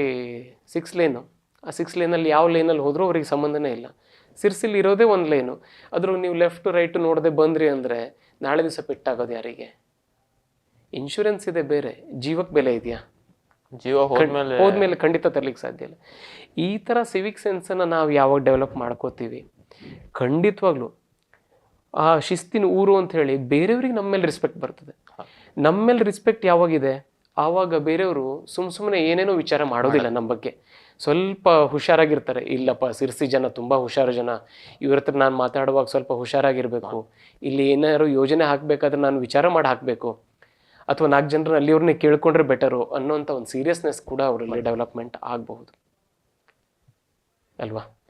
ಸಿಕ್ಸ್ ಲೇನು ಆ ಸಿಕ್ಸ್ ಲೇನಲ್ಲಿ ಯಾವ ಲೈನಲ್ಲಿ ಹೋದರೂ ಅವ್ರಿಗೆ ಸಂಬಂಧನೇ ಇಲ್ಲ. ಸಿರ್ಸಿಲಿ ಇರೋದೇ ಒಂದು ಲೈನು ಆದರೂ ನೀವು ಲೆಫ್ಟ್ ರೈಟ್ ನೋಡದೆ ಬಂದ್ರಿ ಅಂದರೆ ನಾಳೆ ದಿವಸ ಪೆಟ್ಟಾಗೋದು ಯಾರಿಗೆ? ಇನ್ಶೂರೆನ್ಸ್ ಇದೆ ಬೇರೆ. ಜೀವಕ್ಕೆ ಬೆಲೆ ಇದೆಯಾ? ಜೀವ ಹೋದ್ಮೇಲೆ ಹೋದ್ಮೇಲೆ ಖಂಡಿತ ತರ್ಲಿಕ್ಕೆ ಸಾಧ್ಯ ಇಲ್ಲ. ಈ ಥರ ಸಿವಿಕ್ ಸೆನ್ಸನ್ನು ನಾವು ಯಾವಾಗ ಡೆವಲಪ್ ಮಾಡ್ಕೋತೀವಿ? ಖಂಡಿತವಾಗ್ಲೂ. ಆ ಶಿಸ್ತಿನ ಊರು ಅಂತ ಹೇಳಿ ಬೇರೆಯವ್ರಿಗೆ ನಮ್ಮ ಮೇಲೆ ರೆಸ್ಪೆಕ್ಟ್ ಬರ್ತದೆ. ನಮ್ಮ ಮೇಲೆ ರೆಸ್ಪೆಕ್ಟ್ ಯಾವಾಗಿದೆ? ಆವಾಗ ಬೇರೆಯವರು ಸುಮ್ ಸುಮ್ಮನೆ ಏನೇನೋ ವಿಚಾರ ಮಾಡೋದಿಲ್ಲ ನಮ್ಮ ಬಗ್ಗೆ. ಸ್ವಲ್ಪ ಹುಷಾರಾಗಿರ್ತಾರೆ. ಇಲ್ಲಪ್ಪ ಸಿರ್ಸಿ ಜನ ತುಂಬ ಹುಷಾರು ಜನ. ಇವ್ರ ಹತ್ರ ನಾನು ಮಾತಾಡುವಾಗ ಸ್ವಲ್ಪ ಹುಷಾರಾಗಿರ್ಬೇಕು. ಇಲ್ಲಿ ಏನಾದ್ರು ಯೋಜನೆ ಹಾಕಬೇಕಾದ್ರೆ ನಾನು ವಿಚಾರ ಮಾಡಿ ಹಾಕಬೇಕು. ಅಥವಾ ನಾಲ್ಕು ಜನರು ಅಲ್ಲಿಯವ್ರನ್ನೇ ಕೇಳ್ಕೊಂಡ್ರೆ ಬೆಟರು ಅನ್ನೋಂಥ ಒಂದು ಸೀರಿಯಸ್ನೆಸ್ ಕೂಡ ಅವರಲ್ಲಿ ಡೆವಲಪ್ಮೆಂಟ್ ಆಗಬಹುದು. ಅಲ್ವಾ?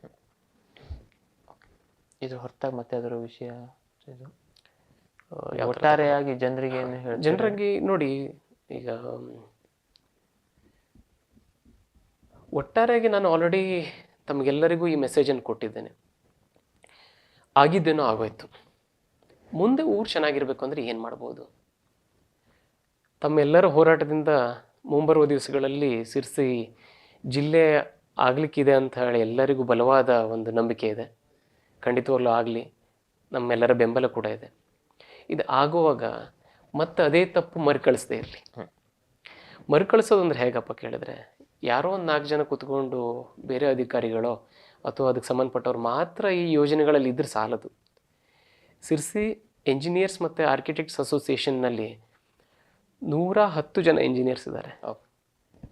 ಇದು ಹೊರತಾಗಿ ಮತ್ತೆ ಅದರ ವಿಷಯ ಇದು. ಒಟ್ಟಾರೆಯಾಗಿ ಜನರಿಗೆ ಏನು ಹೇಳಿ ಜನರಿಗೆ ನೋಡಿ ಈಗ ಒಟ್ಟಾರೆಯಾಗಿ ನಾನು ಆಲ್ರೆಡಿ ತಮಗೆಲ್ಲರಿಗೂ ಈ ಮೆಸೇಜನ್ನು ಕೊಟ್ಟಿದ್ದೇನೆ. ಆಗಿದ್ದೇನೋ ಆಗೋಯ್ತು. ಮುಂದೆ ಊರು ಚೆನ್ನಾಗಿರ್ಬೇಕು ಅಂದರೆ ಏನು ಮಾಡ್ಬೋದು? ತಮ್ಮೆಲ್ಲರ ಹೋರಾಟದಿಂದ ಮುಂಬರುವ ದಿವಸಗಳಲ್ಲಿ ಸಿರ್ಸಿ ಜಿಲ್ಲೆ ಆಗಲಿಕ್ಕಿದೆ ಅಂತ ಹೇಳಿ ಎಲ್ಲರಿಗೂ ಬಲವಾದ ಒಂದು ನಂಬಿಕೆ ಇದೆ. ಖಂಡಿತವಾಗ್ಲೂ ಆಗಲಿ ನಮ್ಮೆಲ್ಲರ ಬೆಂಬಲ ಕೂಡ ಇದೆ. ಇದು ಆಗುವಾಗ ಮತ್ತೆ ಅದೇ ತಪ್ಪು ಮರುಕಳಿಸದೇ ಇರಲಿ. ಮರುಕಳಿಸೋದಂದ್ರೆ ಹೇಗಪ್ಪ ಕೇಳಿದ್ರೆ ಯಾರೋ ಒಂದು ನಾಲ್ಕು ಜನ ಕೂತ್ಕೊಂಡು ಬೇರೆ ಅಧಿಕಾರಿಗಳೋ ಅಥವಾ ಅದಕ್ಕೆ ಸಂಬಂಧಪಟ್ಟವ್ರು ಮಾತ್ರ ಈ ಯೋಜನೆಗಳಲ್ಲಿ ಇದ್ರೆ ಸಾಲದು. ಸಿರ್ಸಿ ಎಂಜಿನಿಯರ್ಸ್ ಮತ್ತು ಆರ್ಕಿಟೆಕ್ಟ್ಸ್ ಅಸೋಸಿಯೇಷನ್ನಲ್ಲಿ ನೂರ ಹತ್ತು ಜನ ಇಂಜಿನಿಯರ್ಸ್ ಇದ್ದಾರೆ.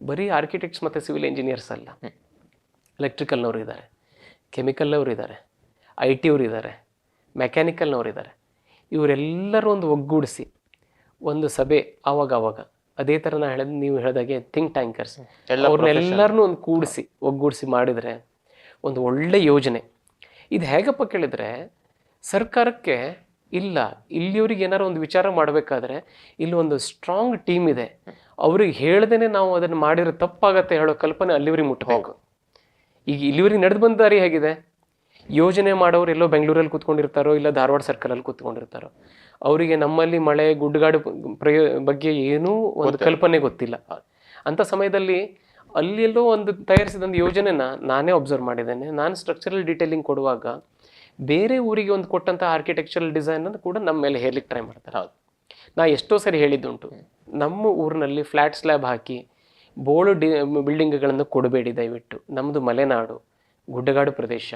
ಬರೀ ಆರ್ಕಿಟೆಕ್ಟ್ಸ್ ಮತ್ತು ಸಿವಿಲ್ ಇಂಜಿನಿಯರ್ಸ್ ಅಲ್ಲ. ಎಲೆಕ್ಟ್ರಿಕಲ್ನವ್ರು ಇದ್ದಾರೆ. ಕೆಮಿಕಲ್ನವ್ರು ಇದ್ದಾರೆ. ಐ ಟಿ ಅವ್ರು ಇದ್ದಾರೆ ಮೆಕ್ಯಾನಿಕಲ್ನವ್ರು ಇದ್ದಾರೆ. ಇವರೆಲ್ಲರೂ ಒಂದು ಒಗ್ಗೂಡಿಸಿ ಒಂದು ಸಭೆ ಆವಾಗ ಆವಾಗ. ಅದೇ ಥರ ನಾನು ಹೇಳಿದ್ ನೀವು ಹೇಳಿದಾಗೆ ಥಿಂಕ್ ಟ್ಯಾಂಕರ್ಸ್ ಅವ್ರನ್ನೆಲ್ಲರನ್ನೂ ಒಂದು ಕೂಡಿಸಿ ಒಗ್ಗೂಡಿಸಿ ಮಾಡಿದರೆ ಒಂದು ಒಳ್ಳೆ ಯೋಜನೆ. ಇದು ಹೇಗಪ್ಪ ಕೇಳಿದರೆ ಸರ್ಕಾರಕ್ಕೆ ಇಲ್ಲ ಇಲ್ಲಿಯವ್ರಿಗೆ ಏನಾರು ಒಂದು ವಿಚಾರ ಮಾಡಬೇಕಾದ್ರೆ ಇಲ್ಲಿ ಒಂದು ಸ್ಟ್ರಾಂಗ್ ಟೀಮ್ ಇದೆ. ಅವ್ರಿಗೆ ಹೇಳ್ದೇನೆ ನಾವು ಅದನ್ನು ಮಾಡಿರೋ ತಪ್ಪಾಗತ್ತೆ ಹೇಳೋ ಕಲ್ಪನೆ ಅಲ್ಲಿವ್ರಿಗೆ ಮುಟ್ಟಬೇಕು ಈಗ ಇಲ್ಲಿವರಿಗೆ ನಡೆದು ಬಂದ ದಾರಿ ಹೇಗಿದೆ? ಯೋಜನೆ ಮಾಡೋರು ಎಲ್ಲೋ ಬೆಂಗಳೂರಲ್ಲಿ ಕೂತ್ಕೊಂಡಿರ್ತಾರೋ ಇಲ್ಲ ಧಾರವಾಡ ಸರ್ಕಲಲ್ಲಿ ಕೂತ್ಕೊಂಡಿರ್ತಾರೋ ಅವರಿಗೆ ನಮ್ಮಲ್ಲಿ ಮಳೆ ಗುಡ್ಡಗಾಡು ಪ್ರಯೋ ಬಗ್ಗೆ ಏನೂ ಒಂದು ಕಲ್ಪನೆ ಗೊತ್ತಿಲ್ಲ. ಅಂಥ ಸಮಯದಲ್ಲಿ ಅಲ್ಲಿ ಎಲ್ಲೋ ಒಂದು ತಯಾರಿಸಿದ ಒಂದು ಯೋಜನೆನ ನಾನೇ ಅಬ್ಸರ್ವ್ ಮಾಡಿದ್ದೇನೆ. ನಾನು ಸ್ಟ್ರಕ್ಚರಲ್ ಡೀಟೇಲಿಂಗ್ ಕೊಡುವಾಗ ಬೇರೆ ಊರಿಗೆ ಒಂದು ಕೊಟ್ಟಂಥ ಆರ್ಕಿಟೆಕ್ಚರಲ್ ಡಿಸೈನ್ ಅನ್ನು ಕೂಡ ನಮ್ಮ ಮೇಲೆ ಹೇರ್ಲಿಕ್ಕೆ ಟ್ರೈ ಮಾಡ್ತಾರೆ. ಹೌದು. ನಾ ಎಷ್ಟೋ ಸರಿ ಹೇಳಿದ್ದುಂಟು. ನಮ್ಮ ಊರಿನಲ್ಲಿ ಫ್ಲ್ಯಾಟ್ ಸ್ಲ್ಯಾಬ್ ಹಾಕಿ ಬೋಳು ಡಿ ಬಿಲ್ಡಿಂಗ್ಗಳನ್ನು ಕೊಡಬೇಡಿ ದಯವಿಟ್ಟು. ನಮ್ಮದು ಮಲೆನಾಡು ಗುಡ್ಡಗಾಡು ಪ್ರದೇಶ.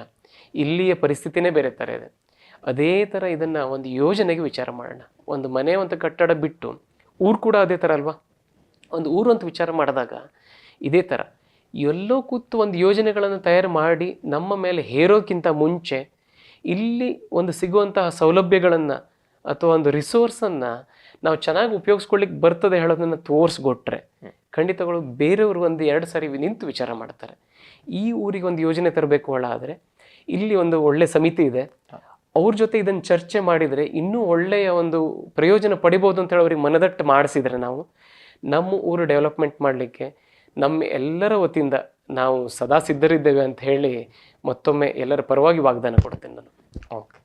ಇಲ್ಲಿಯ ಪರಿಸ್ಥಿತಿನೇ ಬೇರೆ ಥರ ಇದೆ. ಅದೇ ಥರ ಇದನ್ನು ಒಂದು ಯೋಜನೆಗೆ ವಿಚಾರ ಮಾಡೋಣ. ಒಂದು ಮನೆ, ಒಂದು ಕಟ್ಟಡ ಬಿಟ್ಟು ಊರು ಕೂಡ ಅದೇ ಥರ ಅಲ್ವಾ? ಒಂದು ಊರು ಅಂತ ವಿಚಾರ ಮಾಡಿದಾಗ ಇದೇ ಥರ ಎಲ್ಲೋ ಕೂತು ಒಂದು ಯೋಜನೆಗಳನ್ನು ತಯಾರು ಮಾಡಿ ನಮ್ಮ ಮೇಲೆ ಹೇರೋಕ್ಕಿಂತ ಮುಂಚೆ ಇಲ್ಲಿ ಒಂದು ಸಿಗುವಂತಹ ಸೌಲಭ್ಯಗಳನ್ನು ಅಥವಾ ಒಂದು ರಿಸೋರ್ಸನ್ನು ನಾವು ಚೆನ್ನಾಗಿ ಉಪಯೋಗಿಸ್ಕೊಳ್ಳಿಕ್ಕೆ ಬರ್ತದೆ ಹೇಳೋದನ್ನು ತೋರಿಸ್ಕೊಟ್ರೆ ಖಂಡಿತಗಳು ಬೇರೆಯವರು ಒಂದು ಎರಡು ಸಾರಿ ನಿಂತು ವಿಚಾರ ಮಾಡ್ತಾರೆ. ಈ ಊರಿಗೆ ಒಂದು ಯೋಜನೆ ತರಬೇಕು ಒಳ ಆದರೆ ಇಲ್ಲಿ ಒಂದು ಒಳ್ಳೆ ಸಮಿತಿ ಇದೆ. ಅವ್ರ ಜೊತೆ ಇದನ್ನು ಚರ್ಚೆ ಮಾಡಿದರೆ ಇನ್ನೂ ಒಳ್ಳೆಯ ಒಂದು ಪ್ರಯೋಜನ ಪಡಿಬೋದು ಅಂತ ಹೇಳಿ ಅವ್ರಿಗೆ ಮನದಟ್ಟು ಮಾಡಿಸಿದರೆ ನಾವು, ನಮ್ಮ ಊರು ಡೆವಲಪ್ಮೆಂಟ್ ಮಾಡಲಿಕ್ಕೆ ನಮ್ಮ ಎಲ್ಲರ ವತಿಯಿಂದ ನಾವು ಸದಾ ಸಿದ್ಧರಿದ್ದೇವೆ ಅಂತ ಹೇಳಿ ಮತ್ತೊಮ್ಮೆ ಎಲ್ಲರ ಪರವಾಗಿ ವಾಗ್ದಾನ ಕೊಡ್ತೇನೆ ನಾನು. ಓಕೆ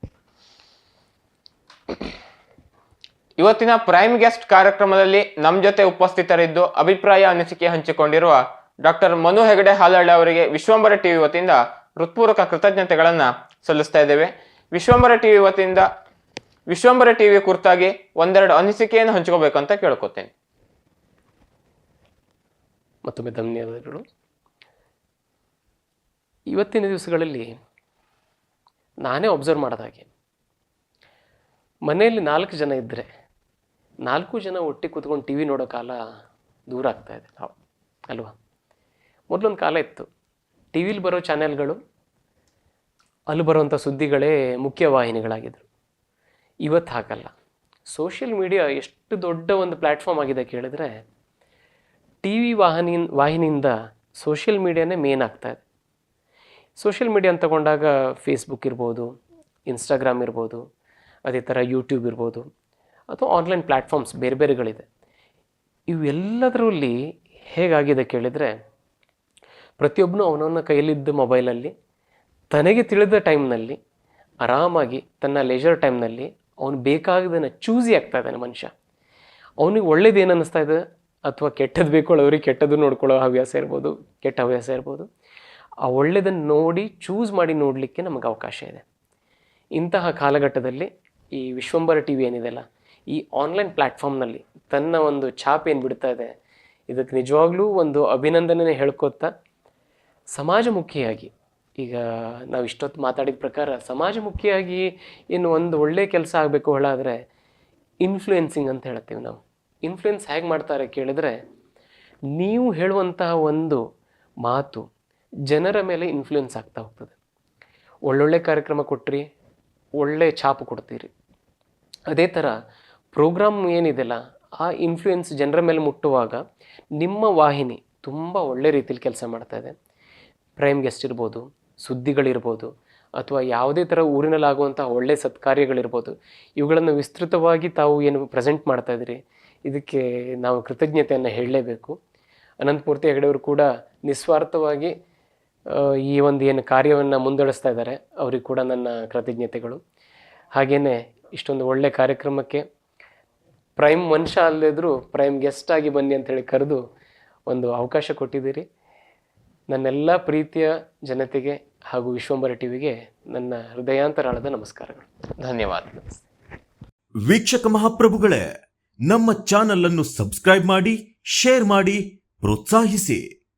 ಇವತ್ತಿನ ಪ್ರೈಮ್ ಗೆಸ್ಟ್ ಕಾರ್ಯಕ್ರಮದಲ್ಲಿ ನಮ್ಮ ಜೊತೆ ಉಪಸ್ಥಿತರಿದ್ದು ಅಭಿಪ್ರಾಯ ಅನಿಸಿಕೆ ಹಂಚಿಕೊಂಡಿರುವ ಡಾಕ್ಟರ್ ಮನು ಹೆಗಡೆ ಹಾಲಳ್ಳಿ ಅವರಿಗೆ ವಿಶ್ವಂಬರ ಟಿವಿ ವತಿಯಿಂದ ಹೃತ್ಪೂರ್ವಕ ಕೃತಜ್ಞತೆಗಳನ್ನು ಸಲ್ಲಿಸ್ತಾ ಇದ್ದೇವೆ. ವಿಶ್ವಂಬರ ಟಿವಿ ವತಿಯಿಂದ ವಿಶ್ವಂಬರ ಟಿವಿ ಕುರಿತಾಗಿ ಒಂದೆರಡು ಅನಿಸಿಕೆಯನ್ನು ಅಂತ ಕೇಳ್ಕೊತೇನೆ. ಮತ್ತೊಮ್ಮೆ ಧನ್ಯವಾದಗಳು. ಇವತ್ತಿನ ದಿವಸಗಳಲ್ಲಿ ನಾನೇ ಒಬ್ಸರ್ವ್ ಮಾಡಿದ ಹಾಗೆ ಮನೆಯಲ್ಲಿ ನಾಲ್ಕು ಜನ ಇದ್ದರೆ ನಾಲ್ಕು ಜನ ಒಟ್ಟಿಗೆ ಕೂತ್ಕೊಂಡು ಟಿ ವಿ ನೋಡೋ ಕಾಲ ದೂರ ಆಗ್ತಾ ಇದೆ. ಅಲ್ವಾ? ಮೊದಲೊಂದು ಕಾಲ ಇತ್ತು. ಟಿ ವಿಲಿ ಬರೋ ಚಾನೆಲ್ಗಳು ಅಲ್ಲಿ ಬರುವಂಥ ಸುದ್ದಿಗಳೇ ಮುಖ್ಯ ವಾಹಿನಿಗಳಾಗಿದ್ದರು. ಇವತ್ತು ಹಾಕಲ್ಲ ಸೋಷಿಯಲ್ ಮೀಡಿಯಾ ಎಷ್ಟು ದೊಡ್ಡ ಒಂದು ಪ್ಲ್ಯಾಟ್ಫಾರ್ಮ್ ಆಗಿದೆ ಕೇಳಿದ್ರೆ ಟಿ ವಿ ವಾಹಿನಿ, ವಾಹಿನಿಯಿಂದ ಸೋಷಿಯಲ್ ಮೀಡಿಯಾನೇ ಮೇನ್ ಆಗ್ತಾ ಇದೆ. ಸೋಷಿಯಲ್ ಮೀಡಿಯಾ ಅಂತ ತಗೊಂಡಾಗ ಫೇಸ್ಬುಕ್ ಇರ್ಬೋದು ಇನ್ಸ್ಟಾಗ್ರಾಮ್ ಇರ್ಬೋದು, ಅದೇ ಥರ ಯೂಟ್ಯೂಬ್ ಇರ್ಬೋದು, ಅಥವಾ ಆನ್ಲೈನ್ ಪ್ಲ್ಯಾಟ್ಫಾರ್ಮ್ಸ್ ಬೇರೆ ಬೇರೆಗಳಿದೆ. ಇವೆಲ್ಲದರಲ್ಲಿ ಹೇಗಾಗಿದೆ ಕೇಳಿದರೆ, ಪ್ರತಿಯೊಬ್ಬನು ಅವನವನ ಕೈಯಲ್ಲಿದ್ದ ಮೊಬೈಲಲ್ಲಿ ತನಗೆ ತಿಳಿದ ಟೈಮ್ನಲ್ಲಿ, ಆರಾಮಾಗಿ ತನ್ನ ಲೆಜರ್ ಟೈಮ್ನಲ್ಲಿ ಅವನು ಬೇಕಾಗದನ್ನು ಚೂಸಿ ಆಗ್ತಾ ಇದ್ದಾನೆ ಮನುಷ್ಯ. ಅವನಿಗೆ ಒಳ್ಳೇದೇನು ಅನ್ನಿಸ್ತಾ ಇದೆ? ಅಥವಾ ಕೆಟ್ಟದ್ದು ಬೇಕು ಅವ್ರಿಗೆ ಕೆಟ್ಟದ್ದು ನೋಡ್ಕೊಳ್ಳೋ ಹವ್ಯಾಸ ಇರ್ಬೋದು, ಕೆಟ್ಟ ಹವ್ಯಾಸ ಇರ್ಬೋದು. ಆ ಒಳ್ಳೆಯದನ್ನು ನೋಡಿ ಚೂಸ್ ಮಾಡಿ ನೋಡಲಿಕ್ಕೆ ನಮಗೆ ಅವಕಾಶ ಇದೆ. ಇಂತಹ ಕಾಲಘಟ್ಟದಲ್ಲಿ ಈ ವಿಶ್ವಂಬರ ಟಿ ವಿ ಏನಿದೆಲ್ಲ ಈ ಆನ್ಲೈನ್ ಪ್ಲ್ಯಾಟ್ಫಾರ್ಮ್ನಲ್ಲಿ ತನ್ನ ಒಂದು ಛಾಪ್ ಏನು ಬಿಡ್ತಾ ಇದೆ? ಇದಕ್ಕೆ ನಿಜವಾಗ್ಲೂ ಒಂದು ಅಭಿನಂದನೆ ಹೇಳ್ಕೊತಾ ಸಮಾಜಮುಖಿಯಾಗಿ ಈಗ ನಾವು ಇಷ್ಟೊತ್ತು ಮಾತಾಡಿದ ಪ್ರಕಾರ ಸಮಾಜಮುಖಿಯಾಗಿ ಏನು ಒಂದು ಒಳ್ಳೆಯ ಕೆಲಸ ಆಗಬೇಕು ಹೇಳಾದರೆ ಇನ್ಫ್ಲೂಯೆನ್ಸಿಂಗ್ ಅಂತ ಹೇಳ್ತೀವಿ ನಾವು. ಇನ್ಫ್ಲೂಯೆನ್ಸ್ ಹೇಗೆ ಮಾಡ್ತಾರೆ ಕೇಳಿದ್ರೆ ನೀವು ಹೇಳುವಂತಹ ಒಂದು ಮಾತು ಜನರ ಮೇಲೆ ಇನ್ಫ್ಲೂಯೆನ್ಸ್ ಆಗ್ತಾ ಹೋಗ್ತದೆ. ಒಳ್ಳೊಳ್ಳೆ ಕಾರ್ಯಕ್ರಮ ಕೊಟ್ರಿ, ಒಳ್ಳೆ ಛಾಪು ಕೊಡ್ತೀರಿ. ಅದೇ ಥರ ಪ್ರೋಗ್ರಾಮ್ ಏನಿದೆಲ್ಲ ಆ ಇನ್ಫ್ಲೂಯೆನ್ಸ್ ಜನರ ಮೇಲೆ ಮುಟ್ಟುವಾಗ ನಿಮ್ಮ ವಾಹಿನಿ ತುಂಬ ಒಳ್ಳೆ ರೀತಿಯಲ್ಲಿ ಕೆಲಸ ಮಾಡ್ತಾ ಇದೆ. ಪ್ರೈಮ್ ಗೆಸ್ಟ್ ಇರ್ಬೋದು ಸುದ್ದಿಗಳಿರ್ಬೋದು ಅಥವಾ ಯಾವುದೇ ಥರ ಊರಿನಲ್ಲಾಗುವಂಥ ಒಳ್ಳೆ ಸತ್ಕಾರ್ಯಗಳಿರ್ಬೋದು, ಇವುಗಳನ್ನು ವಿಸ್ತೃತವಾಗಿ ತಾವು ಏನು ಪ್ರೆಸೆಂಟ್ ಮಾಡ್ತಾ ಇದ್ದೀರಿ, ಇದಕ್ಕೆ ನಾವು ಕೃತಜ್ಞತೆಯನ್ನು ಹೇಳಲೇಬೇಕು. ಅನಂತಪೂರ್ತಿ ಹೆಗಡೆಯವರು ಕೂಡ ನಿಸ್ವಾರ್ಥವಾಗಿ ಈ ಒಂದು ಏನು ಕಾರ್ಯವನ್ನು ಮುಂದುವರಿಸ್ತಾ ಇದ್ದಾರೆ. ಅವ್ರಿಗೆ ಕೂಡ ನನ್ನ ಕೃತಜ್ಞತೆಗಳು. ಹಾಗೆಯೇ ಇಷ್ಟೊಂದು ಒಳ್ಳೆ ಕಾರ್ಯಕ್ರಮಕ್ಕೆ ಪ್ರೈಮ್ ಮನುಷ್ಯ ಅಲ್ಲದಿದ್ರೂ ಪ್ರೈಮ್ ಗೆಸ್ಟ್ ಆಗಿ ಬನ್ನಿ ಅಂತೇಳಿ ಕರೆದು ಒಂದು ಅವಕಾಶ ಕೊಟ್ಟಿದ್ದೀರಿ. ನನ್ನೆಲ್ಲ ಪ್ರೀತಿಯ ಜನತೆಗೆ ಹಾಗೂ ವಿಶ್ವಂಬರ ಟಿವಿಗೆ ನನ್ನ ಹೃದಯಾಂತರಾಳದ ನಮಸ್ಕಾರಗಳು. ಧನ್ಯವಾದ ವೀಕ್ಷಕ ಮಹಾಪ್ರಭುಗಳೇ, ನಮ್ಮ ಚಾನಲ್ ಅನ್ನು ಸಬ್ಸ್ಕ್ರೈಬ್ ಮಾಡಿ, ಶೇರ್ ಮಾಡಿ, ಪ್ರೋತ್ಸಾಹಿಸಿ.